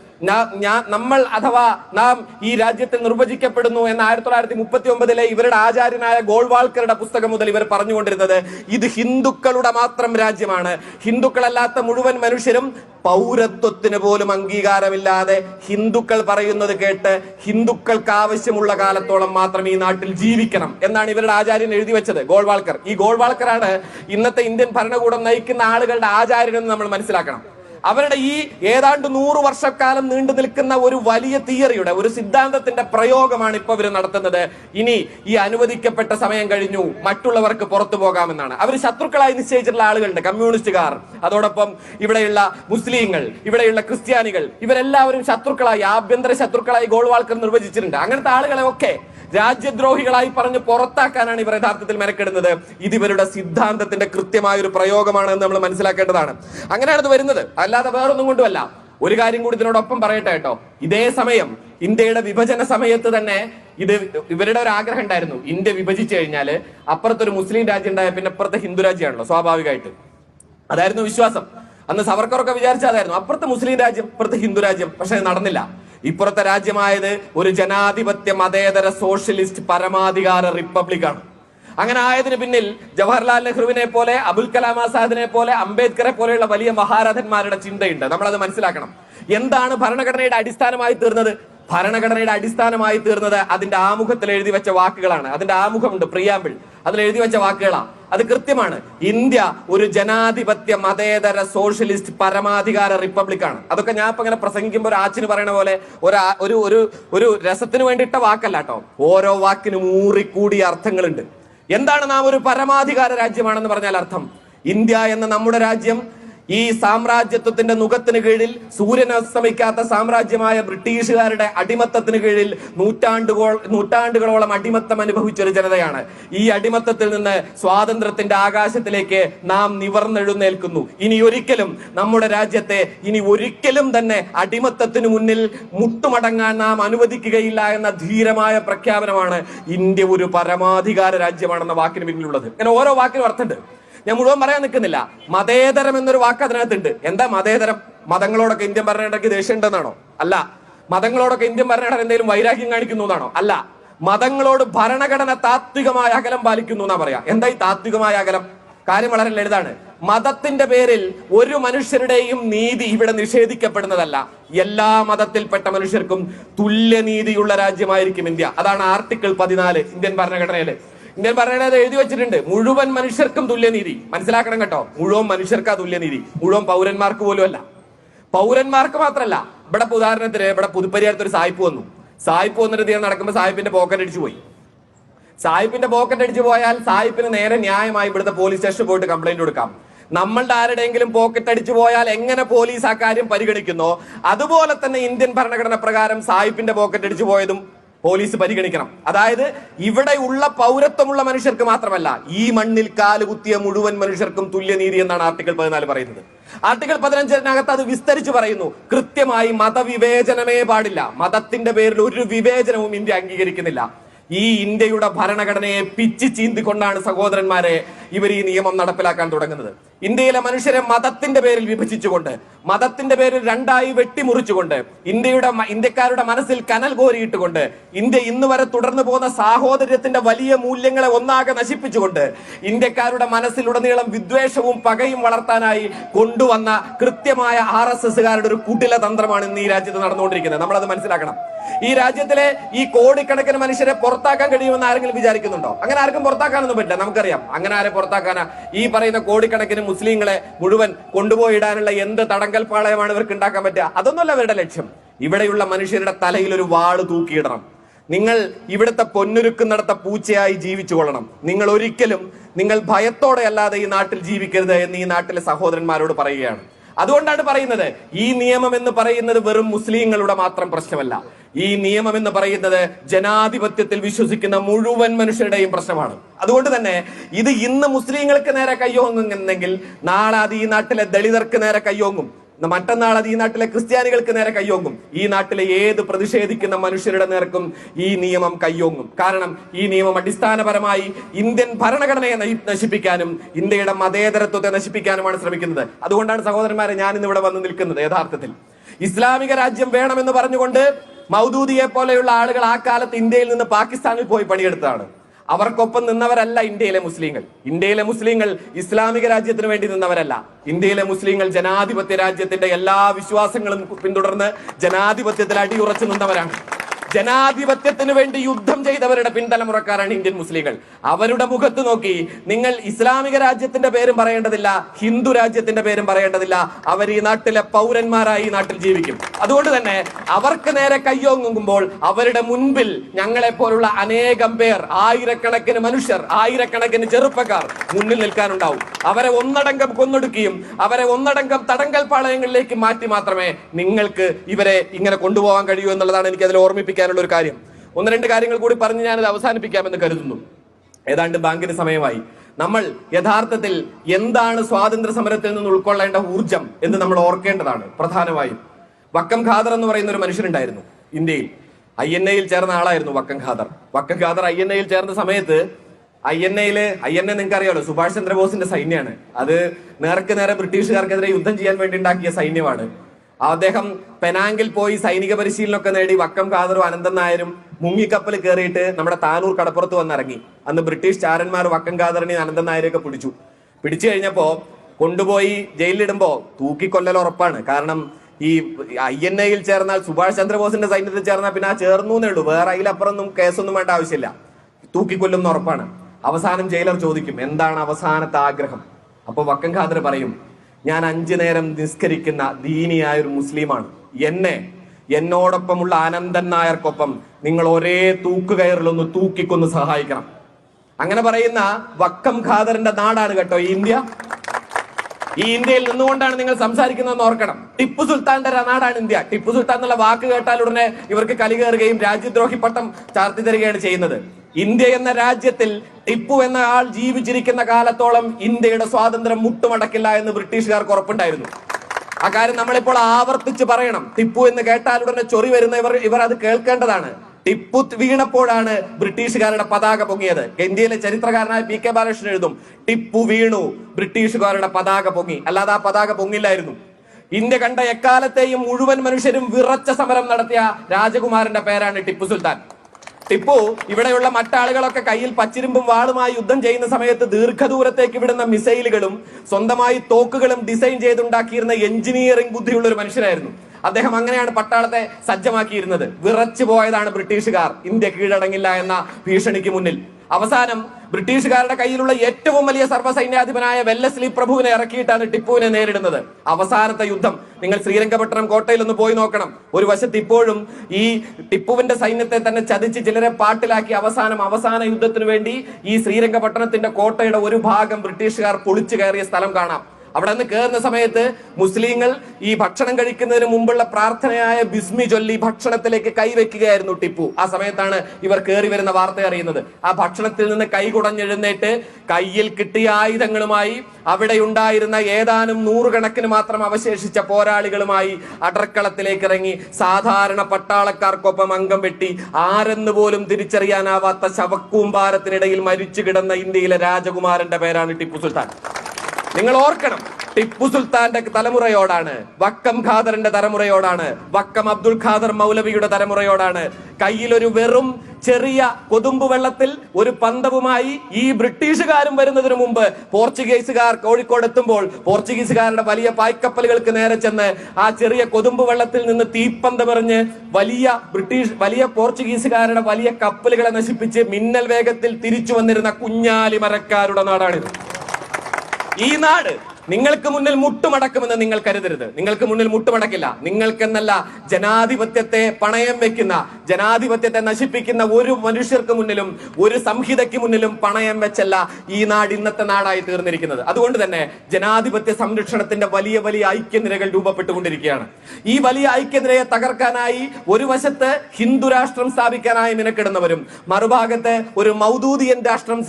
നമ്മൾ അഥവാ നാം ഈ രാജ്യത്തിൽ നിർവചിക്കപ്പെടുന്നു എന്ന ആയിരത്തി തൊള്ളായിരത്തി മുപ്പത്തി ഒമ്പതിലെ ഇവരുടെ ആചാര്യനായ ഗോൾവാൾക്കറുടെ പുസ്തകം മുതൽ ഇവർ പറഞ്ഞുകൊണ്ടിരുന്നത് ഇത് ഹിന്ദുക്കളുടെ മാത്രം രാജ്യമാണ്. ഹിന്ദുക്കളല്ലാത്ത മുഴുവൻ മനുഷ്യരും പൗരത്വത്തിന് പോലും അംഗീകാരമില്ലാതെ ഹിന്ദുക്കൾ പറയുന്നത് കേട്ട് ഹിന്ദുക്കൾക്ക് ആവശ്യമുള്ള കാലത്തോളം മാത്രം ഈ നാട്ടിൽ ജീവിക്കണം എന്നാണ് ഇവരുടെ ആചാര്യൻ എഴുതി വെച്ചത് ഗോൾവാൾക്കർ. ഈ ഗോൾവാൾക്കറാണ് ഇന്നത്തെ ഇന്ത്യൻ ഭരണകൂടം നയിക്കുന്ന ആളുകളുടെ ആചാര്യനെന്ന് നമ്മൾ മനസ്സിലാക്കണം. അവരുടെ ഈ ഏതാണ്ട് നൂറ് വർഷക്കാലം നീണ്ടു നിൽക്കുന്ന ഒരു വലിയ തിയറിയുടെ ഒരു സിദ്ധാന്തത്തിന്റെ പ്രയോഗമാണ് ഇപ്പൊ ഇവർ നടത്തുന്നത്. ഇനി ഈ അനുവദിക്കപ്പെട്ട സമയം കഴിഞ്ഞു മറ്റുള്ളവർക്ക് പുറത്തു പോകാമെന്നാണ്. അവർ ശത്രുക്കളായി നിശ്ചയിച്ചിട്ടുള്ള ആളുകളുണ്ട് കമ്മ്യൂണിസ്റ്റുകാർ. അതോടൊപ്പം ഇവിടെയുള്ള മുസ്ലിങ്ങൾ ഇവിടെയുള്ള ക്രിസ്ത്യാനികൾ ഇവരെല്ലാവരും ശത്രുക്കളായി ആഭ്യന്തര ശത്രുക്കളായി ഗോൾവാൾക്കർ നിർവചിച്ചിട്ടുണ്ട്. അങ്ങനത്തെ ആളുകളെ ഒക്കെ രാജ്യദ്രോഹികളായി പറഞ്ഞ് പുറത്താക്കാനാണ് ഇവർ യഥാർത്ഥത്തിൽ മെനക്കെടുന്നത്. ഇത് ഇവരുടെ സിദ്ധാന്തത്തിന്റെ കൃത്യമായ ഒരു പ്രയോഗമാണ് എന്ന് നമ്മൾ മനസ്സിലാക്കേണ്ടതാണ്. അങ്ങനെയാണ് ഇത് വരുന്നത്. അല്ലാതെ വേറൊന്നും കൊണ്ടുമല്ല ഒരു കാര്യം കൂടി ഇതിനോടൊപ്പം പറയട്ടെ കേട്ടോ. ഇതേ സമയം ഇന്ത്യയുടെ വിഭജന സമയത്ത് തന്നെ ഇത് ഇവരുടെ ഒരു ആഗ്രഹം ഉണ്ടായിരുന്നു. ഇന്ത്യ വിഭജിച്ചു കഴിഞ്ഞാൽ അപ്പുറത്തൊരു മുസ്ലിം രാജ്യം ഉണ്ടായ പിന്നെ അപ്പുറത്തെ ഹിന്ദു രാജ്യമാണല്ലോ സ്വാഭാവികമായിട്ട്. അതായിരുന്നു വിശ്വാസം. അന്ന് സവർക്കറൊക്കെ വിചാരിച്ച അതായിരുന്നു. അപ്പുറത്തെ മുസ്ലിം രാജ്യം അപ്പുറത്തെ ഹിന്ദു രാജ്യം പക്ഷെ നടന്നില്ല. ഇപ്പുറത്തെ രാജ്യമായത് ഒരു ജനാധിപത്യ മതേതര സോഷ്യലിസ്റ്റ് പരമാധികാര റിപ്പബ്ലിക്കാണ്. അങ്ങനെ ആയതിന് പിന്നിൽ ജവഹർലാൽ നെഹ്റുവിനെ പോലെ അബുൽ കലാം ആസാദിനെ പോലെ അംബേദ്കറെ പോലെയുള്ള വലിയ മഹാരഥന്മാരുടെ ചിന്തയുണ്ട്. നമ്മൾ അത് മനസ്സിലാക്കണം. എന്താണ് ഭരണഘടനയുടെ അടിസ്ഥാനമായി തീർന്നത്? ഭരണഘടനയുടെ അടിസ്ഥാനമായി തീർന്നത് അതിന്റെ ആമുഖത്തിൽ എഴുതി വെച്ച വാക്കുകളാണ്. അതിന്റെ ആമുഖമുണ്ട് പ്രിയാമ്പിൾ അതിൽ എഴുതി വെച്ച വാക്കുകളാണ്. അത് കൃത്യമാണ്. ഇന്ത്യ ഒരു ജനാധിപത്യ മതേതര സോഷ്യലിസ്റ്റ് പരമാധികാര റിപ്പബ്ലിക്കാണ് അതൊക്കെ ഞാൻ ഇപ്പൊ ഇങ്ങനെ പ്രസംഗിക്കുമ്പോൾ ഒരു ആച്ചിന് പറയണ പോലെ ഒരു ഒരു ഒരു രസത്തിന് വേണ്ടിയിട്ട വാക്കല്ല കേട്ടോ. ഓരോ വാക്കിനും ഊറിക്കൂടിയ അർത്ഥങ്ങളുണ്ട്. എന്താണ് നാം ഒരു പരമാധികാര രാജ്യമാണെന്ന് പറഞ്ഞാൽ അർത്ഥം. ഇന്ത്യ എന്ന നമ്മുടെ രാജ്യം ഈ സാമ്രാജ്യത്വത്തിന്റെ നുഖത്തിന് കീഴിൽ സൂര്യൻ അസ്തമിക്കാത്ത സാമ്രാജ്യമായ ബ്രിട്ടീഷുകാരുടെ അടിമത്തത്തിന് കീഴിൽ നൂറ്റാണ്ടുകോ നൂറ്റാണ്ടുകളോളം അടിമത്തം അനുഭവിച്ച ഒരു ജനതയാണ്. ഈ അടിമത്തത്തിൽ നിന്ന് സ്വാതന്ത്ര്യത്തിന്റെ ആകാശത്തിലേക്ക് നാം നിവർന്നെഴുന്നേൽക്കുന്നു. ഇനി ഒരിക്കലും നമ്മുടെ രാജ്യത്തെ ഇനി ഒരിക്കലും തന്നെ അടിമത്തത്തിന് മുന്നിൽ മുട്ടുമടങ്ങാൻ നാം അനുവദിക്കുകയില്ല എന്ന ധീരമായ പ്രഖ്യാപനമാണ് ഇന്ത്യ ഒരു പരമാധികാര രാജ്യമാണെന്ന വാക്കിന് പിന്നിലുള്ളത്. ഇങ്ങനെ ഓരോ വാക്കിനും അർത്ഥമുണ്ട്. ഞാൻ മുഴുവൻ പറയാൻ നിൽക്കുന്നില്ല. മതേതരം എന്നൊരു വാക്ക് അതിനകത്തുണ്ട്. എന്താ മതേതരം? മതങ്ങളോടൊക്കെ ഇന്ത്യൻ ഭരണഘടനയ്ക്ക് ദേഷ്യം ഉണ്ടെന്നാണോ അല്ല. മതങ്ങളോടൊക്കെ ഇന്ത്യൻ ഭരണഘടന എന്തെങ്കിലും വൈരാഗ്യം കാണിക്കുന്നു എന്നാണോ? അല്ല. മതങ്ങളോട് ഭരണഘടന താത്വികമായ അകലം പാലിക്കുന്നു എന്നാ പറയാ? എന്താ ഈ താത്വികമായ അകലം? കാര്യം വളരെ ലളിതാണ്. മതത്തിന്റെ പേരിൽ ഒരു മനുഷ്യരുടെയും നീതി ഇവിടെ നിഷേധിക്കപ്പെടുന്നതല്ല. എല്ലാ മതത്തിൽപ്പെട്ട മനുഷ്യർക്കും തുല്യനീതിയുള്ള രാജ്യമായിരിക്കും ഇന്ത്യ. അതാണ് ആർട്ടിക്കിൾ പതിനാല് ഇന്ത്യൻ ഭരണഘടനയിൽ. ഇന്ത്യൻ ഭരണഘടന എഴുതി വെച്ചിട്ടുണ്ട്. മുഴുവൻ മനുഷ്യർക്കും തുല്യനീതി. മനസ്സിലാക്കണം കേട്ടോ. മുഴുവൻ മനുഷ്യർക്കാ തുല്യനീതി. മുഴുവൻ പൗരന്മാർക്ക് പോലും അല്ല. പൗരന്മാർക്ക് മാത്രമല്ല ഇവിടെ ഉദാഹരണത്തിന് ഇവിടെ പുതുപ്പരിയാരത്ത് ഒരു സായിപ്പ് വന്നു. സായിപ്പ് വന്നിട്ട് തീരെ നടക്കുമ്പോൾ സായിപ്പിന്റെ പോക്കറ്റ് അടിച്ചു പോയി. സായിപ്പിന്റെ പോക്കറ്റ് അടിച്ചു പോയാൽ സായിപ്പിന് നേരെ ന്യായമായി ഇവിടുത്തെ പോലീസ് സ്റ്റേഷനിൽ പോയിട്ട് കംപ്ലൈന്റ് കൊടുക്കാം. നമ്മളുടെ ആരുടെയെങ്കിലും പോക്കറ്റ് അടിച്ചു പോയാൽ എങ്ങനെ പോലീസ് ആ കാര്യം പരിഗണിക്കുന്നോ? അതുപോലെ തന്നെ ഇന്ത്യൻ ഭരണഘടന പ്രകാരം സായിപ്പിന്റെ പോക്കറ്റ് അടിച്ചു പോയതും പോലീസ് പരിഗണിക്കണം. അതായത് ഇവിടെയുള്ള പൗരത്വമുള്ള മനുഷ്യർക്ക് മാത്രമല്ല ഈ മണ്ണിൽ കാലുകുത്തിയ മുഴുവൻ മനുഷ്യർക്കും തുല്യനീതി എന്നാണ് ആർട്ടിക്കിൾ പതിനാല് പറയുന്നത്. ആർട്ടിക്കിൾ പതിനഞ്ചിനകത്ത് അത് വിസ്തരിച്ച് പറയുന്നു കൃത്യമായി മതവിവേചനമേ പാടില്ല. മതത്തിന്റെ പേരിൽ ഒരു വിവേചനവും ഇന്ത്യ അംഗീകരിക്കുന്നില്ല. ഈ ഇന്ത്യയുടെ ഭരണഘടനയെ പിച്ചി ചീന്തിക്കൊണ്ടാണ് സഹോദരന്മാരെ ഇവർ ഈ നിയമം നടപ്പിലാക്കാൻ തുടങ്ങുന്നത്. ഇന്ത്യയിലെ മനുഷ്യരെ മതത്തിന്റെ പേരിൽ വിഭജിച്ചുകൊണ്ട് മതത്തിന്റെ പേരിൽ രണ്ടായി വെട്ടിമുറിച്ചുകൊണ്ട് ഇന്ത്യയുടെ ഇന്ത്യക്കാരുടെ മനസ്സിൽ കനൽ കോരിയിട്ടുകൊണ്ട് ഇന്ത്യ ഇന്ന് വരെ തുടർന്നു പോകുന്ന സാഹോദര്യത്തിന്റെ വലിയ മൂല്യങ്ങളെ ഒന്നാകെ നശിപ്പിച്ചുകൊണ്ട് ഇന്ത്യക്കാരുടെ മനസ്സിലുടനീളം വിദ്വേഷവും പകയും വളർത്താനായി കൊണ്ടുവന്ന കൃത്യമായ ആർ എസ് എസ്സുകാരുടെ ഒരു കുടില തന്ത്രമാണ് ഇന്ന് ഈ രാജ്യത്ത് നടന്നുകൊണ്ടിരിക്കുന്നത്. നമ്മളത് മനസ്സിലാക്കണം. ഈ രാജ്യത്തിലെ ഈ കോടിക്കണക്കിന് മനുഷ്യരെ പുറത്താക്കാൻ കഴിയുമെന്ന് ആരെങ്കിലും വിചാരിക്കുന്നുണ്ടോ? അങ്ങനെ ആർക്കും പുറത്താക്കാനൊന്നും പറ്റില്ല. നമുക്കറിയാം. അങ്ങനെ ആരെ പുറത്താക്കാനാ? ഈ പറയുന്ന കോടിക്കണക്കിന് മുസ്ലിങ്ങളെ മുഴുവൻ കൊണ്ടുപോയിടാനുള്ള എന്ത് തടങ്കൽ പാളയമാണ് ഇവർക്ക് ഉണ്ടാക്കാൻ പറ്റുക? അതൊന്നുമല്ല അവരുടെ ലക്ഷ്യം. ഇവിടെയുള്ള മനുഷ്യരുടെ തലയിൽ ഒരു വാൾ തൂക്കിയിടണം. നിങ്ങൾ ഇവിടുത്തെ പൊന്നുരുക്കുന്നിടത്ത പൂച്ചയായി ജീവിച്ചു കൊള്ളണം നിങ്ങൾ ഒരിക്കലും നിങ്ങൾ ഭയത്തോടെ അല്ലാതെ ഈ നാട്ടിൽ ജീവിക്കരുത് എന്ന് ഈ നാട്ടിലെ സഹോദരന്മാരോട് പറയുകയാണ്. അതുകൊണ്ടാണ് പറയുന്നത് ഈ നിയമം എന്ന് പറയുന്നത് വെറും മുസ്ലിങ്ങളുടെ മാത്രം പ്രശ്നമല്ല. ഈ നിയമം എന്ന് പറയുന്നത് ജനാധിപത്യത്തിൽ വിശ്വസിക്കുന്ന മുഴുവൻ മനുഷ്യരുടെയും പ്രശ്നമാണ്. അതുകൊണ്ട് തന്നെ ഇത് ഇന്ന് മുസ്ലിങ്ങൾക്ക് നേരെ കയ്യോങ്ങുന്നെങ്കിൽ നാളെ അത് ഈ നാട്ടിലെ ദളിതർക്ക് നേരെ കയ്യോങ്ങും മറ്റന്നാൾ അത് ഈ നാട്ടിലെ ക്രിസ്ത്യാനികൾക്ക് നേരെ കയ്യോങ്ങും. ഈ നാട്ടിലെ ഏത് പ്രതിഷേധിക്കുന്ന മനുഷ്യരുടെ നേർക്കും ഈ നിയമം കയ്യോങ്ങും. കാരണം ഈ നിയമം അടിസ്ഥാനപരമായി ഇന്ത്യൻ ഭരണഘടനയെ നശിപ്പിക്കാനും ഇന്ത്യയുടെ മതേതരത്വത്തെ നശിപ്പിക്കാനുമാണ് ശ്രമിക്കുന്നത്. അതുകൊണ്ടാണ് സഹോദരന്മാരെ ഞാൻ ഇന്ന് ഇവിടെ വന്ന് നിൽക്കുന്നത് യഥാർത്ഥത്തിൽ. ഇസ്ലാമിക രാജ്യം വേണമെന്ന് പറഞ്ഞുകൊണ്ട് മൗദൂദിയെ പോലെയുള്ള ആളുകൾ ആ കാലത്ത് ഇന്ത്യയിൽ നിന്ന് പാകിസ്ഥാനിൽ പോയി പണിയെടുത്തതാണ്. അവർക്കൊപ്പം നിന്നവരല്ല ഇന്ത്യയിലെ മുസ്ലിങ്ങൾ. ഇന്ത്യയിലെ മുസ്ലിങ്ങൾ ഇസ്ലാമിക രാജ്യത്തിന് വേണ്ടി നിന്നവരല്ല. ഇന്ത്യയിലെ മുസ്ലിങ്ങൾ ജനാധിപത്യ രാജ്യത്തിന്റെ എല്ലാ വിശ്വാസങ്ങളും പിന്തുടർന്ന് ജനാധിപത്യത്തിൽ അടിയുറച്ചു നിന്നവരാണ്. ജനാധിപത്യത്തിന് വേണ്ടി യുദ്ധം ചെയ്തവരുടെ പിൻതലമുറക്കാരാണ് ഇന്ത്യൻ മുസ്ലിങ്ങൾ. അവരുടെ മുഖത്ത് നോക്കി നിങ്ങൾ ഇസ്ലാമിക രാജ്യത്തിന്റെ പേരും പറയേണ്ടതില്ല ഹിന്ദു രാജ്യത്തിന്റെ പേരും പറയേണ്ടതില്ല. അവർ ഈ നാട്ടിലെ പൗരന്മാരായി ഈ നാട്ടിൽ ജീവിക്കും. അതുകൊണ്ട് തന്നെ അവർക്ക് നേരെ കയ്യോങ്ങുമ്പോൾ അവരുടെ മുൻപിൽ ഞങ്ങളെ പോലുള്ള അനേകം പേർ ആയിരക്കണക്കിന് മനുഷ്യർ ആയിരക്കണക്കിന് ചെറുപ്പക്കാർ മുന്നിൽ നിൽക്കാനുണ്ടാവും. അവരെ ഒന്നടങ്കം കൊന്നൊടുക്കുകയും അവരെ ഒന്നടങ്കം തടങ്കൽ പാളയങ്ങളിലേക്ക് മാറ്റി മാത്രമേ നിങ്ങൾക്ക് ഇവരെ ഇങ്ങനെ കൊണ്ടുപോകാൻ കഴിയൂ എന്നുള്ളതാണ് എനിക്ക് അതിൽ ഓർമ്മിപ്പിക്കാനുള്ള ഒരു കാര്യം. ഒന്ന് രണ്ട് കാര്യങ്ങൾ കൂടി പറഞ്ഞ് ഞാനത് അവസാനിപ്പിക്കാമെന്ന് കരുതുന്നു. ഏതാണ്ട് ബാങ്കിന് സമയമായി. നമ്മൾ യഥാർത്ഥത്തിൽ എന്താണ് സ്വാതന്ത്ര്യ സമരത്തിൽ നിന്ന് ഉൾക്കൊള്ളേണ്ട ഊർജം എന്ന് നമ്മൾ ഓർക്കേണ്ടതാണ് പ്രധാനമായും. വക്കം ഖാദർ എന്ന് പറയുന്ന ഒരു മനുഷ്യനുണ്ടായിരുന്നു ഇന്ത്യയിൽ. ഐ എൻ എയിൽ ചേർന്ന ആളായിരുന്നു വക്കം ഖാദർ. വക്കം ഖാദർ ഐ എൻ എയിൽ ചേർന്ന സമയത്ത് ഐ എൻ എയിൽ ഐ എൻ എ നിങ്ങൾക്ക് അറിയാലോ സുഭാഷ് ചന്ദ്രബോസിന്റെ സൈന്യമാണ്. അത് നേർക്ക് നേരെ ബ്രിട്ടീഷുകാർക്കെതിരെ യുദ്ധം ചെയ്യാൻ വേണ്ടി ഉണ്ടാക്കിയ സൈന്യമാണ്. അദ്ദേഹം പെനാങ്കിൽ പോയി സൈനിക പരിശീലനമൊക്കെ നേടി വക്കം കാതറും അനന്തൻ നായരും മുങ്ങിക്കപ്പൽ കയറിയിട്ട് നമ്മുടെ താനൂർ കടപ്പുറത്ത് വന്നിറങ്ങി. അന്ന് ബ്രിട്ടീഷ് ചാരന്മാർ വക്കം കാതറിനെയും അനന്തൻ നായരെയൊക്കെ പിടിച്ചു. പിടിച്ചു കഴിഞ്ഞപ്പോ കൊണ്ടുപോയി ജയിലിലിടുമ്പോ തൂക്കിക്കൊല്ലൽ ഉറപ്പാണ്. കാരണം ഈ ഐ എൻ എയിൽ ചേർന്നാൽ സുഭാഷ് ചന്ദ്രബോസിന്റെ സൈന്യത്തിൽ ചേർന്നാൽ പിന്നെ ആ ചേർന്നു എന്നേ ഉള്ളൂ. വേറെ അതിലപ്പുറമൊന്നും കേസൊന്നും വേണ്ട ആവശ്യമില്ല. തൂക്കിക്കൊല്ലുന്ന ഉറപ്പാണ്. അവസാനം ജയിലർ ചോദിക്കും എന്താണ് അവസാനത്തെ ആഗ്രഹം? അപ്പൊ വക്കം ഖാദർ പറയും ഞാൻ അഞ്ചു നേരം നിസ്കരിക്കുന്ന ദീനിയായ ഒരു മുസ്ലിമാണ്. എന്നെ എന്നോടൊപ്പമുള്ള അനന്തൻ നായർക്കൊപ്പം നിങ്ങൾ ഒരേ തൂക്കുകയറിലൊന്ന് തൂക്കിക്കൊന്ന് സഹായിക്കണം. അങ്ങനെ പറയുന്ന വക്കം ഖാദറിന്റെ നാടാണ് കേട്ടോ ഇന്ത്യ. ഈ ഇന്ത്യയിൽ നിന്നുകൊണ്ടാണ് നിങ്ങൾ സംസാരിക്കുന്നതെന്ന് ഓർക്കണം. ടിപ്പു സുൽത്താന്റെ നാടാണ് ഇന്ത്യ. ടിപ്പു സുൽത്താൻ എന്നുള്ള വാക്ക് കേട്ടാൽ ഉടനെ ഇവർക്ക് കലി കയറുകയും രാജ്യദ്രോഹി പട്ടം ചാർത്തി തരികയാണ് ചെയ്യുന്നത്. ഇന്ത്യ എന്ന രാജ്യത്തിൽ ടിപ്പു എന്ന ആൾ ജീവിച്ചിരിക്കുന്ന കാലത്തോളം ഇന്ത്യയുടെ സ്വാതന്ത്ര്യം മുട്ടുമടക്കില്ല എന്ന് ബ്രിട്ടീഷുകാർക്ക് ഉറപ്പുണ്ടായിരുന്നു. അക്കാര്യം കാര്യം നമ്മളിപ്പോൾ ആവർത്തിച്ച് പറയണം. ടിപ്പു എന്ന് കേട്ടാൽ ഉടനെ ചൊറി വരുന്ന ഇവർ ഇവർ അത് കേൾക്കേണ്ടതാണ്. ടിപ്പു വീണപ്പോഴാണ് ബ്രിട്ടീഷുകാരുടെ പതാക പൊങ്ങിയത്. ഇന്ത്യയിലെ ചരിത്രകാരനായ പി കെ ബാലകൃഷ്ണൻ എഴുതും ടിപ്പു വീണു ബ്രിട്ടീഷുകാരുടെ പതാക പൊങ്ങി. അല്ലാതെ ആ പതാക പൊങ്ങില്ലായിരുന്നു. ഇന്ത്യ കണ്ട എക്കാലത്തെയും മുഴുവൻ മനുഷ്യരും വിറച്ച സമരം നടത്തിയ രാജകുമാരന്റെ പേരാണ് ടിപ്പു സുൽത്താൻ. ടിപ്പു ഇവിടെയുള്ള മറ്റാളുകളൊക്കെ കയ്യിൽ പച്ചിരുമ്പും വാളുമായി യുദ്ധം ചെയ്യുന്ന സമയത്ത് ദീർഘദൂരത്തേക്ക് വിടുന്ന മിസൈലുകളും സ്വന്തമായി തോക്കുകളും ഡിസൈൻ ചെയ്തുണ്ടാക്കിയിരുന്ന എഞ്ചിനീയറിംഗ് ബുദ്ധിയുള്ള ഒരു മനുഷ്യനായിരുന്നു. അദ്ദേഹം അങ്ങനെയാണ് പട്ടാളത്തെ സജ്ജമാക്കിയിരുന്നത്. വിറച്ചു പോയതാണ് ബ്രിട്ടീഷുകാർ. ഇന്ത്യ കീഴടങ്ങില്ല എന്ന ഭീഷണിക്ക് മുന്നിൽ. അവസാനം ബ്രിട്ടീഷുകാരുടെ കയ്യിലുള്ള ഏറ്റവും വലിയ സർവസൈന്യാധിപനായ വെല്ലസ്ലി പ്രഭുവിനെ ഇറക്കിയിട്ടാണ് ടിപ്പുവിനെ നേരിടുന്നത്. അവസാനത്തെ യുദ്ധം. നിങ്ങൾ ശ്രീരംഗപട്ടണം കോട്ടയിൽ ഒന്ന് പോയി നോക്കണം. ഒരു വശത്ത് ഇപ്പോഴും ഈ ടിപ്പുവിന്റെ സൈന്യത്തെ തന്നെ ചതിച്ച് ചിലരെ പാട്ടിലാക്കി അവസാനം അവസാന യുദ്ധത്തിനു വേണ്ടി ഈ ശ്രീരംഗപട്ടണത്തിന്റെ കോട്ടയുടെ ഒരു ഭാഗം ബ്രിട്ടീഷുകാർ പൊളിച്ചു കയറിയ സ്ഥലം കാണാം. അവിടെ നിന്ന് കയറുന്ന സമയത്ത് മുസ്ലിങ്ങൾ ഈ ഭക്ഷണം കഴിക്കുന്നതിന് മുമ്പുള്ള പ്രാർത്ഥനയായ ബിസ്മി ചൊല്ലി ഭക്ഷണത്തിലേക്ക് കൈവയ്ക്കുകയായിരുന്നു ടിപ്പു. ആ സമയത്താണ് ഇവർ കയറി വരുന്ന വാർത്ത അറിയുന്നത്. ആ ഭക്ഷണത്തിൽ നിന്ന് കൈ കുടഞ്ഞെഴുന്നേറ്റ് കയ്യിൽ കിട്ടിയ ആയുധങ്ങളുമായി അവിടെ ഉണ്ടായിരുന്ന ഏതാനും നൂറുകണക്കിന് മാത്രം അവശേഷിച്ച പോരാളികളുമായി അടർക്കളത്തിലേക്ക് ഇറങ്ങി സാധാരണ പട്ടാളക്കാർക്കൊപ്പം അംഗം വെട്ടി ആരെന്ന് പോലും തിരിച്ചറിയാനാവാത്ത ശവക്കൂമ്പാരത്തിനിടയിൽ മരിച്ചു കിടന്ന ഇന്ത്യയിലെ രാജകുമാരന്റെ പേരാണ് ടിപ്പു സുൽത്താൻ. നിങ്ങൾ ഓർക്കണം ടിപ്പു സുൽത്താന്റെ തലമുറയോടാണ് വക്കം ഖാദറിന്റെ തലമുറയോടാണ് വക്കം അബ്ദുൽ ഖാദർ മൗലവിയുടെ തലമുറയോടാണ്. കയ്യിലൊരു വെറും ചെറിയ കൊതുമ്പ് വെള്ളത്തിൽ ഒരു പന്തവുമായി ഈ ബ്രിട്ടീഷുകാരും വരുന്നതിന് മുമ്പ് പോർച്ചുഗീസുകാർ കോഴിക്കോട് എത്തുമ്പോൾ പോർച്ചുഗീസുകാരുടെ വലിയ പായ്ക്കപ്പലുകൾക്ക് നേരെ ചെന്ന് ആ ചെറിയ കൊതുമ്പ് വെള്ളത്തിൽ നിന്ന് തീപ്പന്തമെറിഞ്ഞ് വലിയ ബ്രിട്ടീഷ് വലിയ പോർച്ചുഗീസുകാരുടെ വലിയ കപ്പലുകളെ നശിപ്പിച്ച് മിന്നൽ വേഗത്തിൽ തിരിച്ചു വന്നിരുന്ന കുഞ്ഞാലി മരക്കാരുടെ നാടാണിത്. ഈ നാട് നിങ്ങൾക്ക് മുന്നിൽ മുട്ടുമടക്കുമെന്ന് നിങ്ങൾ കരുതരുത്. നിങ്ങൾക്ക് മുന്നിൽ മുട്ടുമടക്കില്ല. നിങ്ങൾക്കെന്നല്ല ജനാധിപത്യത്തെ പണയം വെക്കുന്ന ജനാധിപത്യത്തെ നശിപ്പിക്കുന്ന ഒരു മനുഷ്യർക്ക് മുന്നിലും ഒരു സംഹിതയ്ക്ക് മുന്നിലും പണയം വെച്ചല്ല ഈ നാട് ഇന്നത്തെ നാടായി തീർന്നിരിക്കുന്നത്. അതുകൊണ്ട് തന്നെ ജനാധിപത്യ സംരക്ഷണത്തിന്റെ വലിയ വലിയ ഐക്യനിരകൾ രൂപപ്പെട്ടുകൊണ്ടിരിക്കുകയാണ്. ഈ വലിയ ഐക്യനിരയെ തകർക്കാനായി ഒരു വശത്ത് ഹിന്ദു രാഷ്ട്രം സ്ഥാപിക്കാനായി മെനക്കെടുന്നവരും മറുഭാഗത്ത് ഒരു മൗദൂദിയൻ രാഷ്ട്രം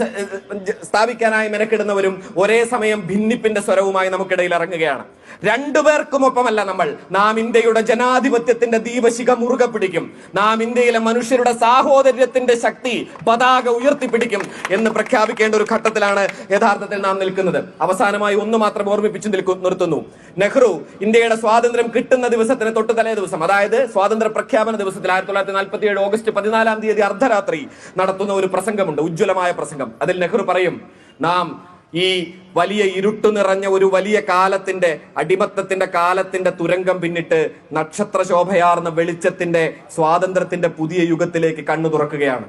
സ്ഥാപിക്കാനായി മെനക്കെടുന്നവരും ഒരേ സമയം ഭിന്നിപ്പിന്റെ സ്വരവുമായി നമുക്കിടയിൽ ഇറങ്ങുകയാണ്. രണ്ടുപേർക്കും ഒപ്പമല്ല നമ്മൾ. നാം ഇന്ത്യയുടെ ജനാധിപത്യത്തിന്റെ ദീപശിഖ മുറുകെ പിടിക്കും. നാം ഇന്ത്യയിലെ മനുഷ്യരുടെ സാഹോദര്യത്തിന്റെ ശക്തി പതാക ഉയർത്തിപ്പിടിക്കും എന്ന് പ്രഖ്യാപിക്കേണ്ട ഒരു ഘട്ടത്തിലാണ് യഥാർത്ഥത്തിൽ നാം നിൽക്കുന്നത്. അവസാനമായി ഒന്ന് മാത്രം ഓർമ്മിപ്പിച്ചു നിർത്തുന്നു. നെഹ്റു ഇന്ത്യയുടെ സ്വാതന്ത്ര്യം കിട്ടുന്ന ദിവസത്തിന് തൊട്ട് തലേ ദിവസം അതായത് സ്വാതന്ത്ര്യ പ്രഖ്യാപന ദിവസത്തിൽ ആയിരത്തി തൊള്ളായിരത്തി നാൽപ്പത്തി ഏഴ് ഓഗസ്റ്റ് പതിനാലാം തീയതി അർദ്ധരാത്രി നടത്തുന്ന ഒരു പ്രസംഗമുണ്ട് ഉജ്ജ്വലമായ പ്രസംഗം. അതിൽ നെഹ്റു പറയും നാം ഈ വലിയ ഇരുട്ടു നിറഞ്ഞ ഒരു വലിയ കാലത്തിന്റെ അടിമത്തത്തിന്റെ കാലത്തിന്റെ തുരങ്കം പിന്നിട്ട് നക്ഷത്ര ശോഭയാർന്ന വെളിച്ചത്തിന്റെ സ്വാതന്ത്ര്യത്തിന്റെ പുതിയ യുഗത്തിലേക്ക് കണ്ണു തുറക്കുകയാണ്.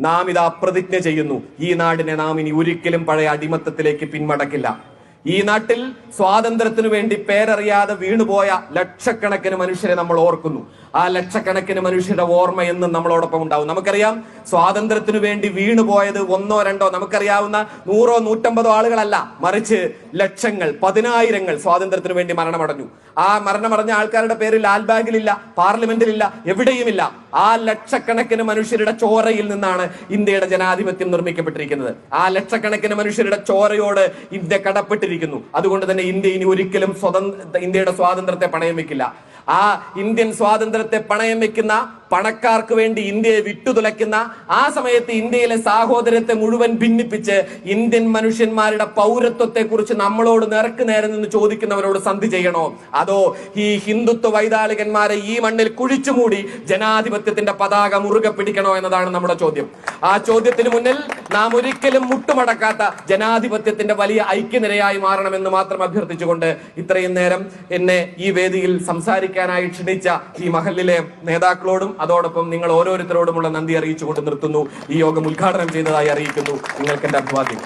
നാം ഇത് അപ്രതിജ്ഞ ചെയ്യുന്നു. ഈ നാടിനെ നാം ഇനി ഒരിക്കലും പഴയ അടിമത്തത്തിലേക്ക് പിന്മടക്കില്ല ഈ നാട്ടിൽ സ്വാതന്ത്ര്യത്തിനു വേണ്ടി പേരറിയാതെ വീണുപോയ ലക്ഷക്കണക്കിന് മനുഷ്യരെ നമ്മൾ ഓർക്കുന്നു. ആ ലക്ഷക്കണക്കിന് മനുഷ്യരുടെ ഓർമ്മ എന്നും നമ്മളോടൊപ്പം ഉണ്ടാവും. നമുക്കറിയാം സ്വാതന്ത്ര്യത്തിനു വേണ്ടി വീണുപോയത് ഒന്നോ രണ്ടോ നമുക്കറിയാവുന്ന നൂറോ നൂറ്റമ്പതോ ആളുകളല്ല. മറിച്ച് ലക്ഷങ്ങൾ പതിനായിരങ്ങൾ സ്വാതന്ത്ര്യത്തിനു വേണ്ടി മരണമടഞ്ഞു. ആ മരണമടഞ്ഞ ആൾക്കാരുടെ പേര് ലാൽബാഗിലില്ല പാർലമെന്റിലില്ല എവിടെയുമില്ല. ആ ലക്ഷക്കണക്കിന് മനുഷ്യരുടെ ചോരയിൽ നിന്നാണ് ഇന്ത്യയുടെ ജനാധിപത്യം നിർമ്മിക്കപ്പെട്ടിരിക്കുന്നത്. ആ ലക്ഷക്കണക്കിന് മനുഷ്യരുടെ ചോരയോട് ഇന്ത്യ കടപ്പെട്ടിരിക്കുന്നു അതുകൊണ്ട് തന്നെ ഇന്ത്യ ഇനി ഒരിക്കലും സ്വതന്ത്ര ഇന്ത്യയുടെ സ്വാതന്ത്ര്യത്തെ പണയം വെക്കില്ല. ആ ഇന്ത്യൻ സ്വാതന്ത്ര്യത്തെ പണയം വെക്കുന്ന പണക്കാർക്ക് വേണ്ടി ഇന്ത്യയെ വിട്ടുതുലയ്ക്കുന്ന ആ സമയത്ത് ഇന്ത്യയിലെ സാഹോദര്യത്തെ മുഴുവൻ ഭിന്നിപ്പിച്ച് ഇന്ത്യൻ മനുഷ്യന്മാരുടെ പൗരത്വത്തെ കുറിച്ച് നമ്മളോട് നേർക്ക് നേരെ നിന്ന് ചോദിക്കുന്നവരോട് സന്ധി ചെയ്യണോ? അതോ ഈ ഹിന്ദുത്വ വൈതാളികന്മാരെ ഈ മണ്ണിൽ കുഴിച്ചുമൂടി ജനാധിപത്യത്തിന്റെ പതാക മുറുകെ പിടിക്കണോ എന്നതാണ് നമ്മുടെ ചോദ്യം. ആ ചോദ്യത്തിന് മുന്നിൽ നാം ഒരിക്കലും മുട്ടുമടക്കാത്ത ജനാധിപത്യത്തിന്റെ വലിയ ഐക്യനിരയായി മാറണമെന്ന് മാത്രം അഭ്യർത്ഥിച്ചുകൊണ്ട് ഇത്രയും നേരം എന്നെ ഈ വേദിയിൽ സംസാരിക്കാനായി ക്ഷണിച്ച ഈ മഹലിലെ നേതാക്കളോടും അതോടൊപ്പം നിങ്ങൾ ഓരോരുത്തരോടുമുള്ള നന്ദി അറിയിച്ചുകൊണ്ട് നിർത്തുന്നു. ഈ യോഗം ഉദ്ഘാടനം ചെയ്തതായി അറിയിക്കുന്നു. നിങ്ങൾക്ക് എന്റെ അഭിവാദ്യം